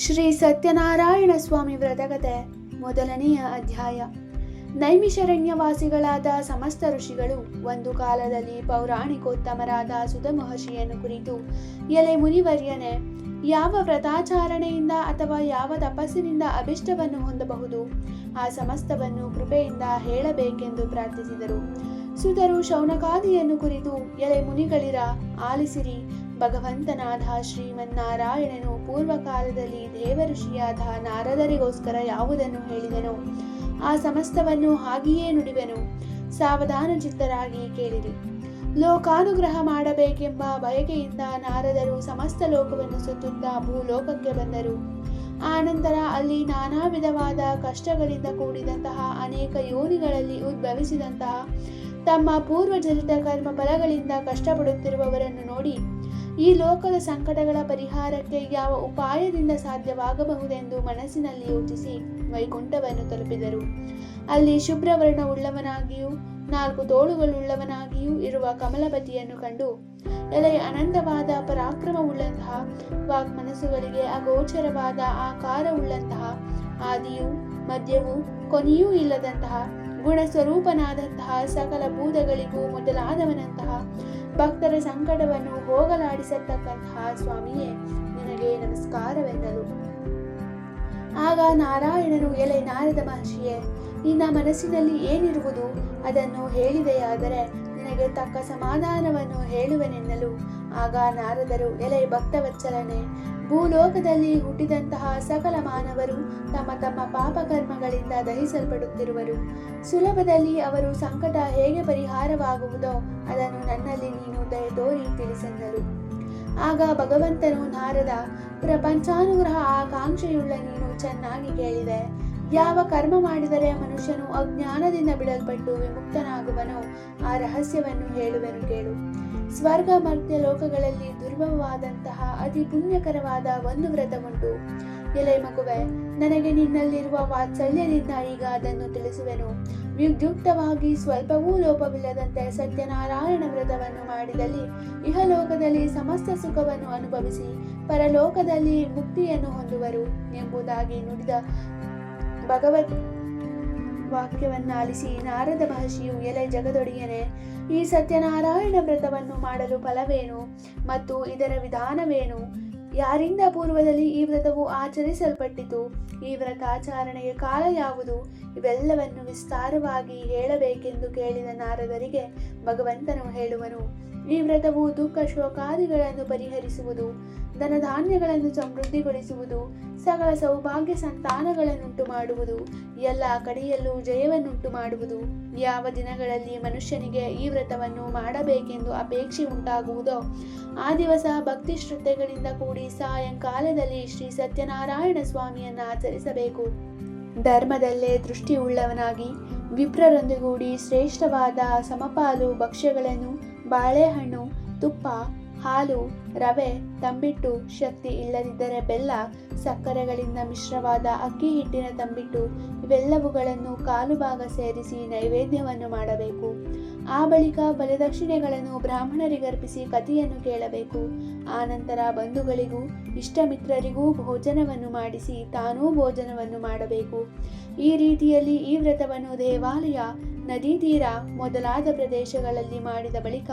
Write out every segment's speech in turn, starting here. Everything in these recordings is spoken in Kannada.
ಶ್ರೀ ಸತ್ಯನಾರಾಯಣ ಸ್ವಾಮಿ ವ್ರತಕತೆ ಮೊದಲನೆಯ ಅಧ್ಯಾಯ. ನೈಮಿಷರಣ್ಯವಾಸಿಗಳಾದ ಸಮಸ್ತ ಋಷಿಗಳು ಒಂದು ಕಾಲದಲ್ಲಿ ಪೌರಾಣಿಕೋತ್ತಮರಾದ ಸುಧ ಮಹರ್ಷಿಯನ್ನು ಕುರಿತು, ಎಲೆ ಮುನಿವರ್ಯನೆ, ಯಾವ ವ್ರತಾಚಾರಣೆಯಿಂದ ಅಥವಾ ಯಾವ ತಪಸ್ಸಿನಿಂದ ಅಭಿಷ್ಟವನ್ನು ಹೊಂದಬಹುದು? ಆ ಸಮಸ್ತವನ್ನು ಕೃಪೆಯಿಂದ ಹೇಳಬೇಕೆಂದು ಪ್ರಾರ್ಥಿಸಿದರು. ಸುಧರು ಶೌನಕಾದಿಯನ್ನು ಕುರಿತು, ಎಲೆ ಮುನಿಗಳಿರ, ಆಲಿಸಿರಿ ಭಗವಂತನಾದ ಶ್ರೀಮನ್ನಾರಾಯಣನು ಪೂರ್ವಕಾಲದಲ್ಲಿ ದೇವಋಷಿಯಾದ ನಾರದರಿಗೋಸ್ಕರ ಯಾವುದನ್ನು ಹೇಳಿದನು ಆ ಸಮಸ್ತವನ್ನು ಹಾಗೆಯೇ ನುಡಿವೆನು. ಸಾವಧಾನ ಚಿತ್ತರಾಗಿ ಕೇಳಿರಿ. ಲೋಕಾನುಗ್ರಹ ಮಾಡಬೇಕೆಂಬ ಬಯಕೆಯಿಂದ ನಾರದರು ಸಮಸ್ತ ಲೋಕವನ್ನು ಸುತ್ತುತ್ತಾ ಭೂಲೋಕಕ್ಕೆ ಬಂದರು. ಆನಂತರ ಅಲ್ಲಿ ನಾನಾ ವಿಧವಾದ ಕಷ್ಟಗಳಿಂದ ಕೂಡಿದಂತಹ ಅನೇಕ ಯೋನಿಗಳಲ್ಲಿ ಉದ್ಭವಿಸಿದಂತಹ ತಮ್ಮ ಪೂರ್ವಜನಿತ ಕರ್ಮ ಫಲಗಳಿಂದ ಕಷ್ಟಪಡುತ್ತಿರುವವರನ್ನು ನೋಡಿ ಈ ಲೋಕದ ಸಂಕಟಗಳ ಪರಿಹಾರಕ್ಕೆ ಯಾವ ಉಪಾಯದಿಂದ ಸಾಧ್ಯವಾಗಬಹುದೆಂದು ಮನಸ್ಸಿನಲ್ಲಿ ಯೋಚಿಸಿ ವೈಕುಂಠವನ್ನು ತಲುಪಿದರು. ಅಲ್ಲಿ ಶುಭ್ರವರ್ಣ ಉಳ್ಳವನಾಗಿಯೂ ನಾಲ್ಕು ತೋಳುಗಳುಳ್ಳವನಾಗಿಯೂ ಇರುವ ಕಮಲಪತಿಯನ್ನು ಕಂಡು ಎಲೆ ಅನಂತವಾದ ಪರಾಕ್ರಮವುಳ್ಳಂತಹ ವಾಕ್ ಮನಸ್ಸುಗಳಿಗೆ ಅಗೋಚರವಾದ ಆಕಾರವುಳ್ಳಂತಹ ಆದಿಯೂ ಮಧ್ಯವೂ ಕೊನೆಯೂ ಇಲ್ಲದಂತಹ ಗುಣ ಸ್ವರೂಪನಾದಂತಹ ಸಕಲ ಭೂತಗಳಿಗೂ ಮೊದಲಾದವನಂತಹ ಭಕ್ತರ ಸಂಕಟವನ್ನು ಹೋಗಲಾಡಿಸತಕ್ಕಂತಹ ಸ್ವಾಮಿಯೇ, ನಿನಗೆ ನಮಸ್ಕಾರವೆಂದರು ಆಗ ನಾರಾಯಣನು ಎಲೆ ನಾರದ ಮಹರ್ಷಿಯೇ, ನಿನ್ನ ಮನಸ್ಸಿನಲ್ಲಿ ಏನಿರುವುದು ಅದನ್ನು ಹೇಳಿದೆಯಾದರೆ ನಿನಗೆ ತಕ್ಕ ಸಮಾಧಾನವನ್ನು ಹೇಳುವೆನೆನ್ನಲು ಆಗ ನಾರದರು, ಎಲೆ ಭಕ್ತವಚ್ಚಲನೆ ಭೂಲೋಕದಲ್ಲಿ ಹುಟ್ಟಿದಂತಹ ಸಕಲ ಮಾನವರು ತಮ್ಮ ತಮ್ಮ ಪಾಪಕರ್ಮಗಳಿಂದ ದಹಿಸಲ್ಪಡುತ್ತಿರುವರು. ಸುಲಭದಲ್ಲಿ ಅವರು ಸಂಕಟ ಹೇಗೆ ಪರಿಹಾರವಾಗುವುದೋ ಅದನ್ನು ನನ್ನಲ್ಲಿ ನೀನು ದಯ ತೋರಿ ತಿಳಿಸೆಂದರು. ಆಗ ಭಗವಂತನು ನಾರದ, ಪ್ರಪಂಚಾನುಗ್ರಹ ಆಕಾಂಕ್ಷೆಯುಳ್ಳ ನೀನು ಚೆನ್ನಾಗಿ ಕೇಳಿದೆ. ಯಾವ ಕರ್ಮ ಮಾಡಿದರೆ ಮನುಷ್ಯನು ಅಜ್ಞಾನದಿಂದ ಬಿಡಲ್ಪಟ್ಟು ವಿಮುಕ್ತನಾಗುವನೋ, ಆ ರಹಸ್ಯವನ್ನು ಹೇಳುವೆನು ಕೇಳು. ಸ್ವರ್ಗ ಮರ್ತ್ಯ ಲೋಕಗಳಲ್ಲಿ ದುರ್ಬಲವಾದಂತಹ ಅತಿ ಪುಣ್ಯಕರವಾದ ಒಂದು ವ್ರತವುಂಟು. ಎಲೆ ಮಗುವೆ, ನನಗೆ ನಿನ್ನಲ್ಲಿರುವ ವಾತ್ಸಲ್ಯದಿಂದ ಈಗ ಅದನ್ನು ತಿಳಿಸುವೆನು. ವಿದ್ಯುಕ್ತವಾಗಿ ಸ್ವಲ್ಪವೂ ಲೋಪವಿಲ್ಲದಂತೆ ಸತ್ಯನಾರಾಯಣ ವ್ರತವನ್ನು ಮಾಡಿದಲ್ಲಿ ಇಹಲೋಕದಲ್ಲಿ ಸಮಸ್ತ ಸುಖವನ್ನು ಅನುಭವಿಸಿ, ಪರಲೋಕದಲ್ಲಿ ಮುಕ್ತಿಯನ್ನು ಹೊಂದುವರು ಎಂಬುದಾಗಿ ನುಡಿದ ಭಗವತ್ ವಾಕ್ಯವನ್ನಾಲಿಸಿ ನಾರದ ಭಾಷೆಯು ಎಲೆ ಜಗದೊಡೆಯನೆ. ಈ ಸತ್ಯನಾರಾಯಣ ವ್ರತವನ್ನು ಮಾಡಲು ಫಲವೇನು ಮತ್ತು ಇದರ ವಿಧಾನವೇನು? ಯಾರಿಂದ ಪೂರ್ವದಲ್ಲಿ ಈ ವ್ರತವು ಆಚರಿಸಲ್ಪಟ್ಟಿತು? ಈ ವ್ರತಾಚರಣೆಯ ಕಾಲ ಯಾವುದು? ಇವೆಲ್ಲವನ್ನು ವಿಸ್ತಾರವಾಗಿ ಹೇಳಬೇಕೆಂದು ಕೇಳಿದ ನಾರದರಿಗೆ ಭಗವಂತನು ಹೇಳುವನು ಈ ವ್ರತವು ದುಃಖ ಶೋಕಾದಿಗಳನ್ನು ಪರಿಹರಿಸುವುದು, ಧನಧಾನ್ಯಗಳನ್ನು ಸಮೃದ್ಧಿಗೊಳಿಸುವುದು, ಸಕಲ ಸೌಭಾಗ್ಯ ಸಂತಾನಗಳನ್ನುಂಟು ಮಾಡುವುದು, ಎಲ್ಲ ಕಡೆಯಲ್ಲೂ ಜಯವನ್ನುಂಟು ಮಾಡುವುದು. ಯಾವ ದಿನಗಳಲ್ಲಿ ಮನುಷ್ಯನಿಗೆ ಈ ವ್ರತವನ್ನು ಮಾಡಬೇಕೆಂದು ಅಪೇಕ್ಷೆ ಉಂಟಾಗುವುದೋ, ಆ ದಿವಸ ಭಕ್ತಿ ಶ್ರದ್ಧೆಗಳಿಂದ ಕೂಡಿ ಸಾಯಂಕಾಲದಲ್ಲಿ ಶ್ರೀ ಸತ್ಯನಾರಾಯಣ ಸ್ವಾಮಿಯನ್ನು ಆಚರಿಸಬೇಕು. ಧರ್ಮದಲ್ಲೇ ದೃಷ್ಟಿಯುಳ್ಳವನಾಗಿ, ವಿಪ್ರರೊಂದಿಗೂಡಿ ಶ್ರೇಷ್ಠವಾದ ಸಮಪಾಲು ಭಕ್ಷ್ಯಗಳನ್ನು ಬಾಳೆಹಣ್ಣು, ತುಪ್ಪ, ಹಾಲು, ರವೆ, ತಂಬಿಟ್ಟು, ಶಕ್ತಿ ಇಲ್ಲದಿದ್ದರೆ ಬೆಲ್ಲ, ಸಕ್ಕರೆಗಳಿಂದ ಮಿಶ್ರವಾದ ಅಕ್ಕಿ ಹಿಟ್ಟಿನ ತಂಬಿಟ್ಟು, ಇವೆಲ್ಲವುಗಳನ್ನು ಕಾಲು ಭಾಗ ಸೇರಿಸಿ ನೈವೇದ್ಯವನ್ನು ಮಾಡಬೇಕು. ಆ ಬಳಿಕ ಬಲಿದಕ್ಷಿಣೆಗಳನ್ನು ಬ್ರಾಹ್ಮಣರಿಗರ್ಪಿಸಿ ಕಥೆಯನ್ನು ಕೇಳಬೇಕು. ಆನಂತರ ಬಂಧುಗಳಿಗೂ, ಇಷ್ಟಮಿತ್ರರಿಗೂ ಭೋಜನವನ್ನು ಮಾಡಿಸಿ ತಾನೂ ಭೋಜನವನ್ನು ಮಾಡಬೇಕು. ಈ ರೀತಿಯಲ್ಲಿ ಈ ವ್ರತವನ್ನು ದೇವಾಲಯ ನದಿ ತೀರ ಮೊದಲಾದ ಪ್ರದೇಶಗಳಲ್ಲಿ ಮಾಡಿದ ಬಳಿಕ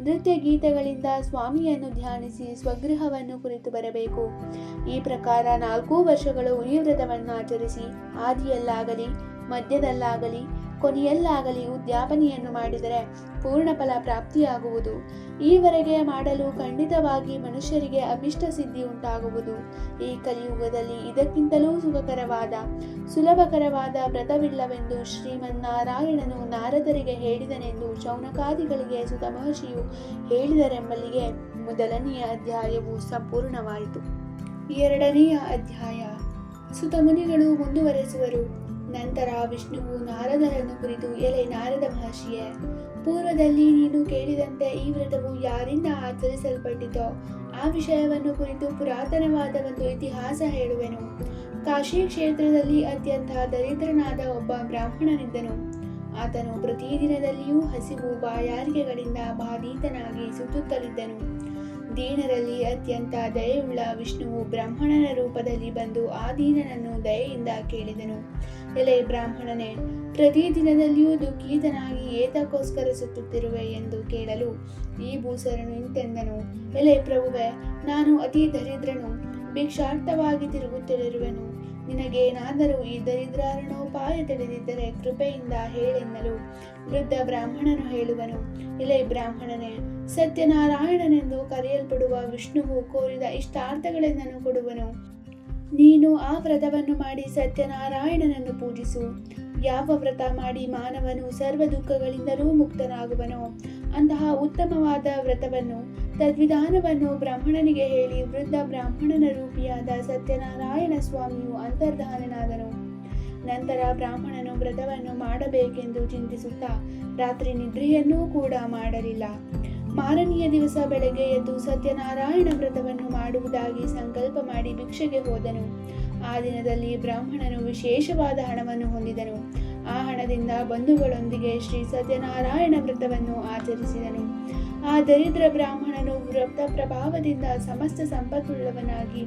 ನೃತ್ಯ ಗೀತೆಗಳಿಂದ ಸ್ವಾಮಿಯನ್ನು ಧ್ಯಾನಿಸಿ ಸ್ವಗೃಹವನ್ನು ಕುರಿತು ಬರಬೇಕು. ಈ ಪ್ರಕಾರ ನಾಲ್ಕೂ ವರ್ಷಗಳು ಈ ವ್ರತವನ್ನು ಆಚರಿಸಿ ಆದಿಯಲ್ಲಾಗಲಿ ಮಧ್ಯದಲ್ಲಾಗಲಿ ಕೊನೆಯಲ್ಲಾಗಲಿ ಉದ್ಯಾಪನೆಯನ್ನು ಮಾಡಿದರೆ ಪೂರ್ಣ ಫಲ ಪ್ರಾಪ್ತಿಯಾಗುವುದು. ಈವರೆಗೆ ಮಾಡಲು ಖಂಡಿತವಾಗಿ ಮನುಷ್ಯರಿಗೆ ಅಭಿಷ್ಟ ಸಿದ್ಧಿ ಉಂಟಾಗುವುದು. ಈ ಕಲಿಯುಗದಲ್ಲಿ ಇದಕ್ಕಿಂತಲೂ ಸುಖಕರವಾದ, ಸುಲಭಕರವಾದ ವ್ರತವಿಲ್ಲವೆಂದು ಶ್ರೀಮನ್ನಾರಾಯಣನು ನಾರದರಿಗೆ ಹೇಳಿದನೆಂದು ಶೌನಕಾದಿಗಳಿಗೆ ಸುತ ಮಹರ್ಷಿಯು ಹೇಳಿದರೆಂಬಲ್ಲಿಗೆ ಮೊದಲನೆಯ ಅಧ್ಯಾಯವು ಸಂಪೂರ್ಣವಾಯಿತು. ಎರಡನೆಯ ಅಧ್ಯಾಯ. ಸುತಮುನಿಗಳು ಮುಂದುವರೆಸುವರು. ನಂತರ ವಿಷ್ಣುವು ನಾರದರನ್ನು ಕುರಿತು, ಎಲೆ ನಾರದ ಮಹರ್ಷಿಯೇ, ಪೂರ್ವದಲ್ಲಿ ನೀನು ಕೇಳಿದಂತೆ ಈ ವ್ರತವು ಯಾರಿಂದ ಆಚರಿಸಲ್ಪಟ್ಟಿತೋ, ಆ ವಿಷಯವನ್ನು ಕುರಿತು ಪುರಾತನವಾದ ಒಂದು ಇತಿಹಾಸ ಹೇಳುವೆನು. ಕಾಶಿ ಕ್ಷೇತ್ರದಲ್ಲಿ ಅತ್ಯಂತ ದರಿದ್ರನಾದ ಒಬ್ಬ ಬ್ರಾಹ್ಮಣನಿದ್ದನು. ಆತನು ಪ್ರತಿದಿನದಲ್ಲಿಯೂ ಹಸಿವು ಬಾಯಾರಿಕೆಗಳಿಂದ ಬಾಧೀತನಾಗಿ ಸುತ್ತುತ್ತಲಿದ್ದನು. ದೀನರಲ್ಲಿ ಅತ್ಯಂತ ದಯೆಯುಳ್ಳ ವಿಷ್ಣುವು ಬ್ರಾಹ್ಮಣನ ರೂಪದಲ್ಲಿ ಬಂದು ಆ ದೀನನನ್ನು ದಯೆಯಿಂದ ಕೇಳಿದನು. ಎಲೆ ಬ್ರಾಹ್ಮಣನೇ ಪ್ರತಿ ದಿನದಲ್ಲಿಯೂ ದುಃಖೀತನಾಗಿ ಏತಕ್ಕೋಸ್ಕರ ಸುತ್ತುತ್ತಿರುವೆ ಎಂದು ಕೇಳಲು ಈ ಭೂಸರನು ಇಂತೆಂದನು. ಎಲೆ ಪ್ರಭುವೆ, ನಾನು ಅತಿ ದರಿದ್ರನು, ಭಿಕ್ಷಾರ್ಥವಾಗಿ ತಿರುಗುತ್ತಿರುವೆನು. ನಿನಗೇನಾದರೂ ಈ ದರಿದ್ರಾರಣೋಪಾಯ ತಿಳಿದಿದ್ದರೆ ಕೃಪೆಯಿಂದ ಹೇಳೆನ್ನಲು ವೃದ್ಧ ಬ್ರಾಹ್ಮಣನು ಹೇಳುವನು. ಎಲೆ ಬ್ರಾಹ್ಮಣನೇ ಸತ್ಯನಾರಾಯಣನೆಂದು ಕರೆಯಲ್ಪಡುವ ವಿಷ್ಣುವು ಕೋರಿದ ಇಷ್ಟಾರ್ಥಗಳೆಂದನು ಕೊಡುವನು. ನೀನು ಆ ವ್ರತವನ್ನು ಮಾಡಿ ಸತ್ಯನಾರಾಯಣನನ್ನು ಪೂಜಿಸು. ಯಾವ ವ್ರತ ಮಾಡಿ ಮಾನವನು ಸರ್ವ ದುಃಖಗಳಿಂದಲೂ ಮುಕ್ತನಾಗುವನೋ, ಅಂತಹ ಉತ್ತಮವಾದ ವ್ರತವನ್ನು, ತದ್ವಿಧಾನವನ್ನು ಬ್ರಾಹ್ಮಣನಿಗೆ ಹೇಳಿ ವೃದ್ಧ ಬ್ರಾಹ್ಮಣನ ರೂಪಿಯಾದ ಸತ್ಯನಾರಾಯಣ ಸ್ವಾಮಿಯು ಅಂತರ್ಧಾನನಾದನು. ನಂತರ ಬ್ರಾಹ್ಮಣನು ವ್ರತವನ್ನು ಮಾಡಬೇಕೆಂದು ಚಿಂತಿಸುತ್ತಾ ರಾತ್ರಿ ನಿದ್ರೆಯನ್ನೂ ಕೂಡ ಮಾಡಲಿಲ್ಲ. ಮಾರನೆಯ ದಿವಸ ಬೆಳಗ್ಗೆ ಎದ್ದು ಸತ್ಯನಾರಾಯಣ ವ್ರತವನ್ನು ಮಾಡುವುದಾಗಿ ಸಂಕಲ್ಪ ಮಾಡಿ ಭಿಕ್ಷೆಗೆ ಹೋದನು. ಆ ದಿನದಲ್ಲಿ ಬ್ರಾಹ್ಮಣನು ವಿಶೇಷವಾದ ಹಣವನ್ನು ಹೊಂದಿದನು. ಆ ಹಣದಿಂದ ಬಂಧುಗಳೊಂದಿಗೆ ಶ್ರೀ ಸತ್ಯನಾರಾಯಣ ವ್ರತವನ್ನು ಆಚರಿಸಿದನು. ಆ ದರಿದ್ರ ಬ್ರಾಹ್ಮಣನು ವ್ರತ ಪ್ರಭಾವದಿಂದ ಸಮಸ್ತ ಸಂಪತ್ತುಳ್ಳವನಾಗಿ,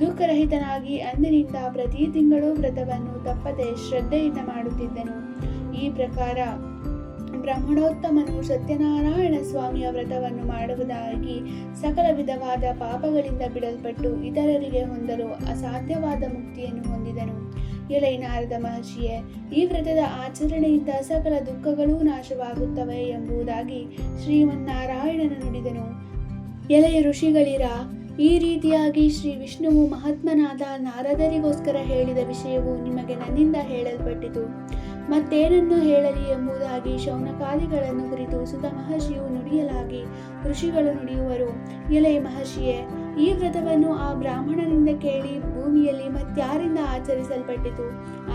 ದುಃಖರಹಿತನಾಗಿ ಅಂದಿನಿಂದ ಪ್ರತಿ ತಿಂಗಳು ವ್ರತವನ್ನು ತಪ್ಪದೆ ಶ್ರದ್ಧೆಯಿಂದ ಮಾಡುತ್ತಿದ್ದನು. ಈ ಪ್ರಕಾರ ಬ್ರಹ್ಮಣೋತ್ತಮನು ಸತ್ಯನಾರಾಯಣ ಸ್ವಾಮಿಯ ವ್ರತವನ್ನು ಮಾಡುವುದಾಗಿ ಸಕಲ ವಿಧವಾದ ಪಾಪಗಳಿಂದ ಬಿಡಲ್ಪಟ್ಟು ಇತರರಿಗೆ ಹೊಂದಲು ಅಸಾಧ್ಯವಾದ ಮುಕ್ತಿಯನ್ನು ಹೊಂದಿದನು. ಎಲೈ ನಾರದ ಮಹರ್ಷಿಯೇ, ಈ ವ್ರತದ ಆಚರಣೆಯಿಂದ ಸಕಲ ದುಃಖಗಳೂ ನಾಶವಾಗುತ್ತವೆ ಎಂಬುದಾಗಿ ಶ್ರೀಮನ್ನಾರಾಯಣನು ನುಡಿದನು. ಎಲೆಯ ಋಷಿಗಳಿರ ಈ ರೀತಿಯಾಗಿ ಶ್ರೀ ವಿಷ್ಣುವು ಮಹಾತ್ಮನಾದ ನಾರದರಿಗೋಸ್ಕರ ಹೇಳಿದ ವಿಷಯವು ನಿಮಗೆ ನನ್ನಿಂದ ಹೇಳಲ್ಪಟ್ಟಿತು. ಮತ್ತೇನನ್ನು ಹೇಳಲಿ ಎಂಬುದಾಗಿ ಶೌನಕಾದಿಗಳನ್ನು ಕುರಿತು ಸುತ ಮಹರ್ಷಿಯು ನುಡಿಯಲಾಗಿ ಋಷಿಗಳು ನುಡಿಯುವರು. ಎಲೆ ಮಹರ್ಷಿಯೇ, ಈ ವ್ರತವನ್ನು ಆ ಬ್ರಾಹ್ಮಣನಿಂದ ಕೇಳಿ ಭೂಮಿಯಲ್ಲಿ ಮತ್ಯಾರಿಂದ ಆಚರಿಸಲ್ಪಟ್ಟಿತು.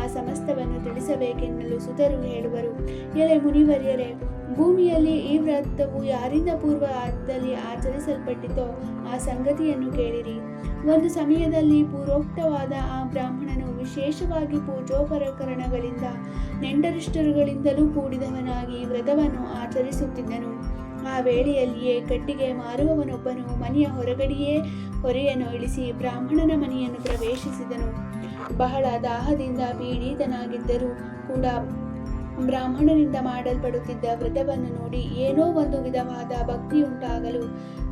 ಆ ಸಮಸ್ತವನ್ನು ತಿಳಿಸಬೇಕೆನ್ನಲು ಸುತರು ಹೇಳುವರು. ಎಲೆ ಮುನಿವರ್ಯರೇ ಭೂಮಿಯಲ್ಲಿ ಈ ವ್ರತವು ಯಾರಿಂದ ಪೂರ್ವದಲ್ಲಿ ಆಚರಿಸಲ್ಪಟ್ಟಿತೋ ಆ ಸಂಗತಿಯನ್ನು ಕೇಳಿರಿ. ಒಂದು ಸಮಯದಲ್ಲಿ ಪೂರ್ವೋಕ್ತವಾದ ಆ ಬ್ರಾಹ್ಮಣನು ವಿಶೇಷವಾಗಿ ಪೂಜೋಪಕರಣಗಳಿಂದ ನೆಂಡರಿಷ್ಟರುಗಳಿಂದಲೂ ಕೂಡಿದವನಾಗಿ ವ್ರತವನ್ನು ಆಚರಿಸುತ್ತಿದ್ದನು. ಆ ವೇಳೆಯಲ್ಲಿಯೇ ಕಟ್ಟಿಗೆ ಮಾರುವವನೊಬ್ಬನು ಮನೆಯ ಹೊರಗಡೆಯೇ ಹೊರೆಯನ್ನು ಇಳಿಸಿ ಬ್ರಾಹ್ಮಣನ ಮನೆಯನ್ನು ಪ್ರವೇಶಿಸಿದನು. ಬಹಳ ದಾಹದಿಂದ ಪೀಡಿತನಾಗಿದ್ದರೂ ಕೂಡ ಬ್ರಾಹ್ಮಣನಿಂದ ಮಾಡಲ್ಪಡುತ್ತಿದ್ದ ವ್ರತವನ್ನು ನೋಡಿ ಏನೋ ಒಂದು ವಿಧವಾದ ಭಕ್ತಿಯುಂಟಾಗಲು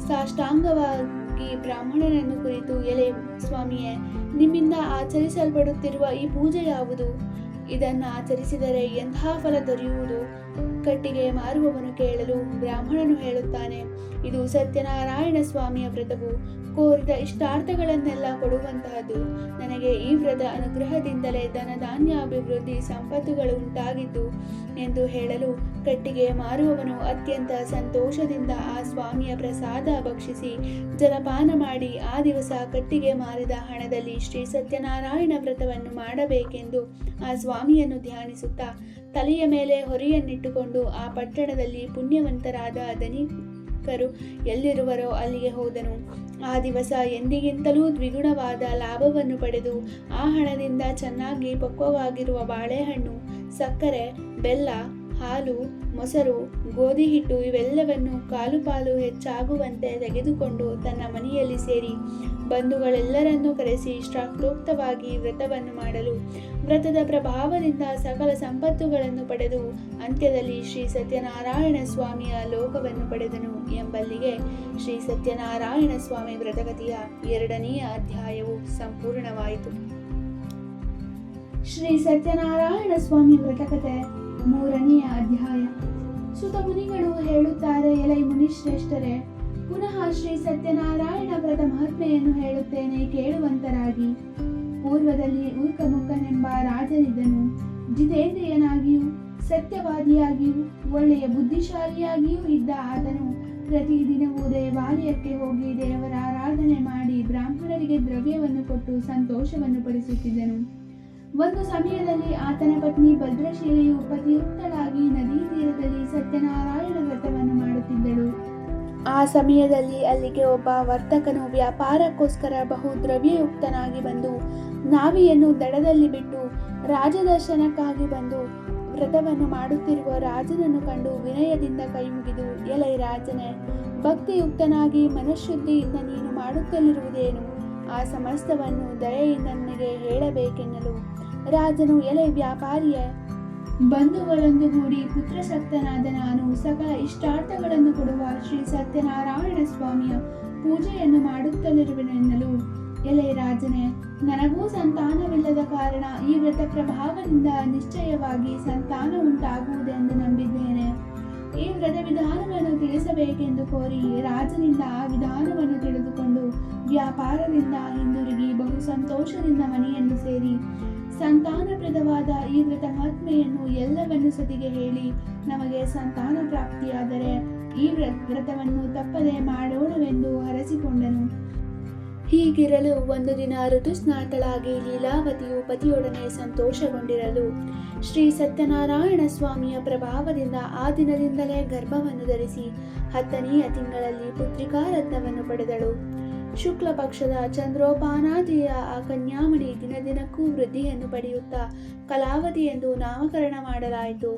ಸಾಷ್ಟಾಂಗವಾಗಿ ಬ್ರಾಹ್ಮಣನನ್ನು ಕುರಿತು, ಎಲೆ ಸ್ವಾಮಿಯೇ, ನಿಮ್ಮಿಂದ ಆಚರಿಸಲ್ಪಡುತ್ತಿರುವ ಈ ಪೂಜೆ ಯಾವುದು? ಇದನ್ನು ಆಚರಿಸಿದರೆ ಎಂಥ ಫಲ ದೊರೆಯುವುದು? ಕಟ್ಟಿಗೆ ಮಾರುವವನು ಕೇಳಲು ಬ್ರಾಹ್ಮಣನು ಹೇಳುತ್ತಾನೆ, ಇದು ಸತ್ಯನಾರಾಯಣ ಸ್ವಾಮಿಯ ವ್ರತವು. ಕೋರಿದ ಇಷ್ಟಾರ್ಥಗಳನ್ನೆಲ್ಲ ಕೊಡುವಂತಹದ್ದು ನನಗೆ ಈ ವ್ರತ ಅನುಗ್ರಹದಿಂದಲೇ ಧನಧಾನ್ಯ ಅಭಿವೃದ್ಧಿ ಸಂಪತ್ತುಗಳು ಉಂಟಾಗಿದ್ದು ಎಂದು ಹೇಳಲು ಕಟ್ಟಿಗೆ ಮಾರುವವನು ಅತ್ಯಂತ ಸಂತೋಷದಿಂದ ಆ ಸ್ವಾಮಿಯ ಪ್ರಸಾದ ಭಕ್ಷಿಸಿ ಜಲಪಾನ ಮಾಡಿ ಆ ದಿವಸ ಕಟ್ಟಿಗೆ ಮಾರಿದ ಹಣದಲ್ಲಿ ಶ್ರೀ ಸತ್ಯನಾರಾಯಣ ವ್ರತವನ್ನು ಮಾಡಬೇಕೆಂದು ಆ ಸ್ವಾಮಿಯನ್ನು ಧ್ಯಾನಿಸುತ್ತಾ ತಲೆಯ ಮೇಲೆ ಹೊರೆಯನ್ನಿಟ್ಟುಕೊಂಡು ಆ ಪಟ್ಟಣದಲ್ಲಿ ಪುಣ್ಯವಂತರಾದ ಧನಿಕರು ಎಲ್ಲಿರುವರೋ ಅಲ್ಲಿಗೆ ಹೋದನು. ಆ ದಿವಸ ಎಂದಿಗಿಂತಲೂ ದ್ವಿಗುಣವಾದ ಲಾಭವನ್ನು ಪಡೆದು ಆ ಹಣದಿಂದ ಚೆನ್ನಾಗಿ ಪಕ್ವವಾಗಿರುವ ಬಾಳೆಹಣ್ಣು, ಸಕ್ಕರೆ, ಬೆಲ್ಲ, ಹಾಲು ಮೊಸರು, ಗೋಧಿ ಹಿಟ್ಟು ಇವೆಲ್ಲವನ್ನು ಕಾಲು ಪಾಲು ಹೆಚ್ಚಾಗುವಂತೆ ತೆಗೆದುಕೊಂಡು ತನ್ನ ಮನೆಯಲ್ಲಿ ಸೇರಿ ಬಂಧುಗಳೆಲ್ಲರನ್ನೂ ಕರೆಸಿ ಶಾಸ್ತ್ರೋಕ್ತವಾಗಿ ವ್ರತವನ್ನು ಮಾಡಲು. ವ್ರತದ ಪ್ರಭಾವದಿಂದ ಸಕಲ ಸಂಪತ್ತುಗಳನ್ನು ಪಡೆದು ಅಂತ್ಯದಲ್ಲಿ ಶ್ರೀ ಸತ್ಯನಾರಾಯಣ ಸ್ವಾಮಿಯ ಲೋಕವನ್ನು ಪಡೆದನು ಎಂಬಲ್ಲಿಗೆ ಶ್ರೀ ಸತ್ಯನಾರಾಯಣ ಸ್ವಾಮಿ ವ್ರತಗತಿಯ ಎರಡನೆಯ ಅಧ್ಯಾಯವು ಸಂಪೂರ್ಣವಾಯಿತು. ಶ್ರೀ ಸತ್ಯನಾರಾಯಣ ಸ್ವಾಮಿ ವ್ರತಕತೆ. ಮೂರನೆಯ ಅಧ್ಯಾಯ. ಸುತ ಮುನಿಗಳು ಹೇಳುತ್ತಾರೆ, ಎಲೈ ಮುನಿಶ್ರೇಷ್ಠರೇ, ಪುನಃ ಶ್ರೀ ಸತ್ಯನಾರಾಯಣ ವ್ರತ ಮಹಾತ್ಮೆಯನ್ನು ಹೇಳುತ್ತೇನೆ ಕೇಳುವಂತರಾಗಿ. ಪೂರ್ವದಲ್ಲಿ ಊರ್ಕಮುಖನೆಂಬ ರಾಜನಿದ್ದನು. ಜಿತೇಂದ್ರಿಯನಾಗಿಯೂ, ಸತ್ಯವಾದಿಯಾಗಿಯೂ, ಒಳ್ಳೆಯ ಬುದ್ಧಿಶಾಲಿಯಾಗಿಯೂ ಇದ್ದ ಆತನು ಪ್ರತಿದಿನವೂ ದೇವಾಲಯಕ್ಕೆ ಹೋಗಿ ದೇವರ ಆರಾಧನೆ ಮಾಡಿ ಬ್ರಾಹ್ಮಣರಿಗೆ ದ್ರವ್ಯವನ್ನು ಕೊಟ್ಟು ಸಂತೋಷವನ್ನು ಪಡಿಸುತ್ತಿದ್ದನು. ಒಂದು ಸಮಯದಲ್ಲಿ ಆತನ ಪತ್ನಿ ಭದ್ರಶೀಲೆಯು ಪತಿಯುಕ್ತಳಾಗಿ ನದಿ ತೀರದಲ್ಲಿ ಸತ್ಯನಾರಾಯಣ ವ್ರತವನ್ನು ಮಾಡುತ್ತಿದ್ದಳು. ಆ ಸಮಯದಲ್ಲಿ ಅಲ್ಲಿಗೆ ಒಬ್ಬ ವರ್ತಕನು ವ್ಯಾಪಾರಕ್ಕೋಸ್ಕರ ಬಹು ದ್ರವ್ಯಯುಕ್ತನಾಗಿ ಬಂದು ನಾವಿಯನ್ನು ದಡದಲ್ಲಿ ಬಿಟ್ಟು ರಾಜದರ್ಶನಕ್ಕಾಗಿ ಬಂದು ವ್ರತವನ್ನು ಮಾಡುತ್ತಿರುವ ರಾಜನನ್ನು ಕಂಡು ವಿನಯದಿಂದ ಕೈಮುಗಿದು, ಎಲೈ ರಾಜನೇ, ಭಕ್ತಿಯುಕ್ತನಾಗಿ ಮನಃಶುದ್ಧಿಯಿಂದ ನೀನು ಮಾಡುತ್ತಲಿರುವುದೇನು? ಆ ಸಮಸ್ತವನ್ನು ದಯೆಯಿಂದ ನನಗೆ ಹೇಳಬೇಕೆನ್ನಲು ರಾಜನು ಎಲೆ ವ್ಯಾಪಾರಿಯ. ಬಂಧುಗಳೊಂದುಗೂಡಿ ಪುತ್ರಶಕ್ತನಾದ ನಾನು ಸಕಲ ಇಷ್ಟಾರ್ಥಗಳನ್ನು ಕೊಡುವ ಶ್ರೀ ಸತ್ಯನಾರಾಯಣ ಸ್ವಾಮಿಯ ಪೂಜೆಯನ್ನು ಮಾಡುತ್ತಲಿರುವೆನೆನ್ನಲು. ಎಲೆ ರಾಜನೇ, ನನಗೂ ಸಂತಾನವಿಲ್ಲದ ಕಾರಣ ಈ ವ್ರತ ಪ್ರಭಾವದಿಂದ ನಿಶ್ಚಯವಾಗಿ ಸಂತಾನ ಉಂಟಾಗುವುದೆಂದು ನಂಬಿದ್ದೇನೆ. ಈ ವ್ರತ ವಿಧಾನವನ್ನು ತಿಳಿಸಬೇಕೆಂದು ಕೋರಿ ರಾಜನಿಂದ ಆ ವಿಧಾನವನ್ನು ತಿಳಿದುಕೊಂಡು ವ್ಯಾಪಾರದಿಂದ ಹಿಂದಿರುಗಿ ಬಹು ಸಂತೋಷದಿಂದ ಮನೆಯನ್ನು ಸೇರಿ ಸಂತಾನಪ್ರದವಾದ ಈ ಕೃತ ಮಹಾತ್ಮೆಯನ್ನು ಎಲ್ಲವನ್ನು ಸತಿಗೆ ಹೇಳಿ ನಮಗೆ ಸಂತಾನ ಪ್ರಾಪ್ತಿಯಾದರೆ ಈ ವ್ರ ವ್ರತವನ್ನು ತಪ್ಪದೆ ಮಾಡೋಣವೆಂದು ಹರಸಿಕೊಂಡನು. ಹೀಗಿರಲು ಒಂದು ದಿನ ಋತುಸ್ನಾತಳಾಗಿ ಲೀಲಾವತಿಯು ಪತಿಯೊಡನೆ ಸಂತೋಷಗೊಂಡಿರಲು ಶ್ರೀ ಸತ್ಯನಾರಾಯಣ ಸ್ವಾಮಿಯ ಪ್ರಭಾವದಿಂದ ಆ ದಿನದಿಂದಲೇ ಗರ್ಭವನ್ನು ಧರಿಸಿ ಹತ್ತನೆಯ ತಿಂಗಳಲ್ಲಿ ಪುತ್ರಿಕಾರತ್ನವನ್ನು ಪಡೆದಳು. ಶುಕ್ಲ ಪಕ್ಷದ ಚಂದ್ರೋಪಾನಾದಿಯ ಆ ಕನ್ಯಾಮಣಿ ದಿನ ದಿನಕ್ಕೂ ವೃದ್ಧಿಯನ್ನು ಪಡೆಯುತ್ತಾ ಕಲಾವತಿ ಎಂದು ನಾಮಕರಣ ಮಾಡಲಾಯಿತು.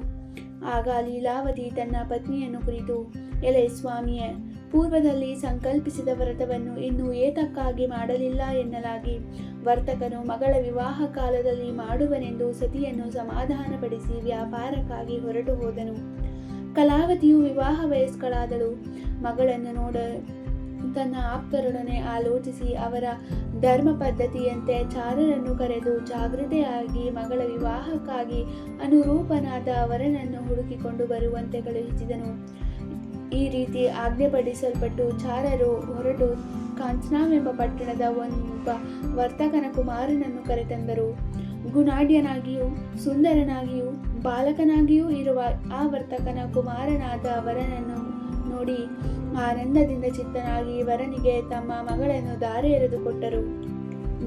ಆಗ ಲೀಲಾವತಿ ತನ್ನ ಪತ್ನಿಯನ್ನು ಕುರಿತು, ಎಲೆ ಸ್ವಾಮಿಯೇ, ಪೂರ್ವದಲ್ಲಿ ಸಂಕಲ್ಪಿಸಿದ ವ್ರತವನ್ನು ಇನ್ನೂ ಏತಕ್ಕಾಗಿ ಮಾಡಲಿಲ್ಲ ಎನ್ನಲಾಗಿ, ವರ್ತಕನು ಮಗಳ ವಿವಾಹ ಕಾಲದಲ್ಲಿ ಮಾಡುವನೆಂದು ಸತಿಯನ್ನು ಸಮಾಧಾನಪಡಿಸಿ ವ್ಯಾಪಾರಕ್ಕಾಗಿ ಹೊರಟು ಹೋದನು. ಕಲಾವತಿಯು ವಿವಾಹ ವಯಸ್ಕಳಾದಳು. ಮಗಳನ್ನು ನೋಡ ತನ್ನ ಆಪ್ತರೊಡನೆ ಆಲೋಚಿಸಿ ಅವರ ಧರ್ಮ ಪದ್ಧತಿಯಂತೆ ಚಾರರನ್ನು ಕರೆದು ಜಾಗೃತೆಯಾಗಿ ಮಗಳ ವಿವಾಹಕ್ಕಾಗಿ ಅನುರೂಪನಾದ ವರನನ್ನು ಹುಡುಕಿಕೊಂಡು ಬರುವಂತೆ ಕಳುಹಿಸಿದನು. ಈ ರೀತಿ ಆಜ್ಞೆಪಡಿಸಲ್ಪಟ್ಟು ಚಾರರು ಹೊರಟು ಕಾಂಚನಾವೆಂಬ ಪಟ್ಟಣದ ಒಬ್ಬ ವರ್ತಕನ ಕುಮಾರನನ್ನು ಕರೆತಂದರು. ಗುಣಾಢ್ಯನಾಗಿಯೂ, ಸುಂದರನಾಗಿಯೂ, ಬಾಲಕನಾಗಿಯೂ ಇರುವ ಆ ವರ್ತಕನ ಕುಮಾರನಾದ ವರನನ್ನು ನೋಡಿ. ಆನಂದದಿಂದ ಚಿತ್ತನಾಗಿ ವರನಿಗೆ ತಮ್ಮ ಮಗಳನ್ನು ದಾರಿ ಎರೆದುಕೊಟ್ಟರು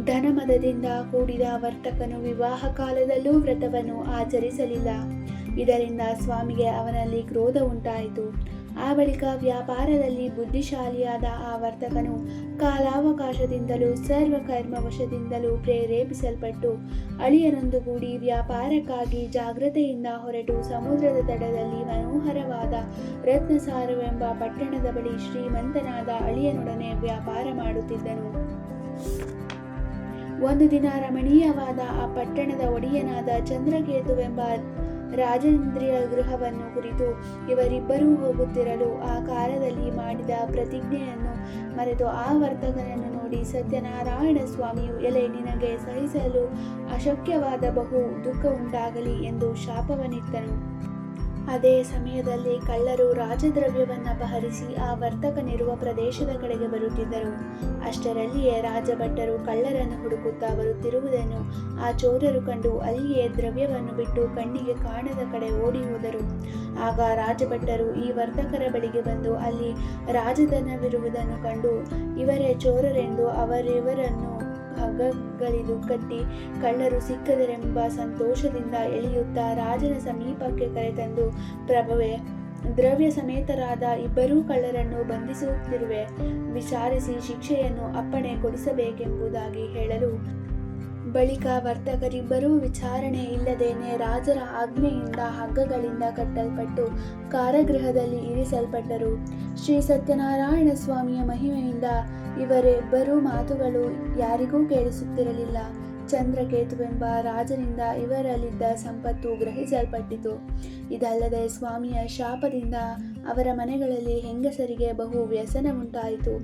ಧನಮದದಿಂದ ಕೂಡಿದ ವರ್ತಕನು ವಿವಾಹ ಕಾಲದಲ್ಲೂ ವ್ರತವನ್ನು ಆಚರಿಸಲಿಲ್ಲ. ಇದರಿಂದ ಸ್ವಾಮಿಗೆ ಅವನಲ್ಲಿ ಕ್ರೋಧ ಉಂಟಾಯಿತು. ಆ ಬಳಿಕ ವ್ಯಾಪಾರದಲ್ಲಿ ಬುದ್ಧಿಶಾಲಿಯಾದ ಆ ವರ್ತಕನು ಕಾಲಾವಕಾಶದಿಂದಲೂ ಸರ್ವಕರ್ಮ ವಶದಿಂದಲೂ ಪ್ರೇರೇಪಿಸಲ್ಪಟ್ಟು ಅಳಿಯನೊಂದುಗೂಡಿ ವ್ಯಾಪಾರಕ್ಕಾಗಿ ಜಾಗ್ರತೆಯಿಂದ ಹೊರಟು ಸಮುದ್ರದ ತಡದಲ್ಲಿ ಮನೋಹರವಾದ ರತ್ನಸಾರವೆಂಬ ಪಟ್ಟಣದ ಬಳಿ ಶ್ರೀಮಂತನಾದ ಅಳಿಯನೊಡನೆ ವ್ಯಾಪಾರ ಮಾಡುತ್ತಿದ್ದನು. ಒಂದು ದಿನ ರಮಣೀಯವಾದ ಆ ಪಟ್ಟಣದ ಒಡೆಯನಾದ ಚಂದ್ರಕೇತುವೆಂಬ ರಾಜೇಂದ್ರಿಯ ಗೃಹವನ್ನು ಕುರಿತು ಇವರಿಬ್ಬರೂ ಹೋಗುತ್ತಿರಲು ಆ ಕಾಲದಲ್ಲಿ ಮಾಡಿದ ಪ್ರತಿಜ್ಞೆಯನ್ನು ಮರೆತು ಆ ವರ್ತಕನನ್ನು ನೋಡಿ ಸತ್ಯನಾರಾಯಣ ಸ್ವಾಮಿಯು ಎಲೆ ನಿನಗೆ ಸಹಿಸಲು ಅಶಕ್ಯವಾದ ಬಹು ದುಃಖ ಉಂಟಾಗಲಿ ಎಂದು ಶಾಪವನ್ನಿತ್ತನು ಅದೇ ಸಮಯದಲ್ಲಿ ಕಳ್ಳರು ರಾಜದ್ರವ್ಯವನ್ನು ಅಪಹರಿಸಿ ಆ ವರ್ತಕನಿರುವ ಪ್ರದೇಶದ ಕಡೆಗೆ ಬರುತ್ತಿದ್ದರು. ಅಷ್ಟರಲ್ಲಿಯೇ ರಾಜಭಟ್ಟರು ಕಳ್ಳರನ್ನು ಹುಡುಕುತ್ತಾ ಬರುತ್ತಿರುವುದನ್ನು ಆ ಚೋರರು ಕಂಡು ಅಲ್ಲಿಯೇ ದ್ರವ್ಯವನ್ನು ಬಿಟ್ಟು ಕಣ್ಣಿಗೆ ಕಾಣದ ಕಡೆ ಓಡಿ ಹೋದರು. ಆಗ ರಾಜಭಟ್ಟರು ಈ ವರ್ತಕರ ಬಳಿಗೆ ಬಂದು ಅಲ್ಲಿ ರಾಜಧನವಿರುವುದನ್ನು ಕಂಡು ಇವರೇ ಚೋರರೆಂದು ಅವರಿವರನ್ನು ಹಗ್ಗಗಳಿದು ಕಟ್ಟಿ ಕಳ್ಳರು ಸಿಕ್ಕದರೆಂಬ ಸಂತೋಷದಿಂದ ಎಳೆಯುತ್ತಾ ರಾಜನ ಸಮೀಪಕ್ಕೆ ಕರೆತಂದು, ಪ್ರಭುವೆ, ದ್ರವ್ಯ ಸಮೇತರಾದ ಇಬ್ಬರೂ ಕಳ್ಳರನ್ನು ಬಂಧಿಸುತ್ತಿರುವೆ. ವಿಚಾರಿಸಿ ಶಿಕ್ಷೆಯನ್ನು ಅಪ್ಪಣೆ ಕೊಡಿಸಬೇಕೆಂಬುದಾಗಿ ಹೇಳಲು ಬಳಿಕ ವರ್ತಕರಿಬ್ಬರೂ ವಿಚಾರಣೆ ಇಲ್ಲದೇನೆ ರಾಜರ ಆಜ್ಞೆಯಿಂದ ಹಗ್ಗಗಳಿಂದ ಕಟ್ಟಲ್ಪಟ್ಟು ಕಾರಾಗೃಹದಲ್ಲಿ ಇರಿಸಲ್ಪಟ್ಟರು. ಶ್ರೀ ಸತ್ಯನಾರಾಯಣ ಸ್ವಾಮಿಯ ಮಹಿಮೆಯಿಂದ ಇವರಿಬ್ಬರೂ ಮಾತುಗಳು ಯಾರಿಗೂ ಕೇಳಿಸುತ್ತಿರಲಿಲ್ಲ. ಚಂದ್ರಕೇತುವೆಂಬ ರಾಜನಿಂದ ಇವರಲ್ಲಿದ್ದ ಸಂಪತ್ತು ಗ್ರಹಿಸಲ್ಪಟ್ಟಿತು. ಇದಲ್ಲದೆ ಸ್ವಾಮಿಯ ಶಾಪದಿಂದ ಅವರ ಮನೆಗಳಲ್ಲಿ ಹೆಂಗಸರಿಗೆ ಬಹು ವ್ಯಸನ ಉಂಟಾಯಿತು.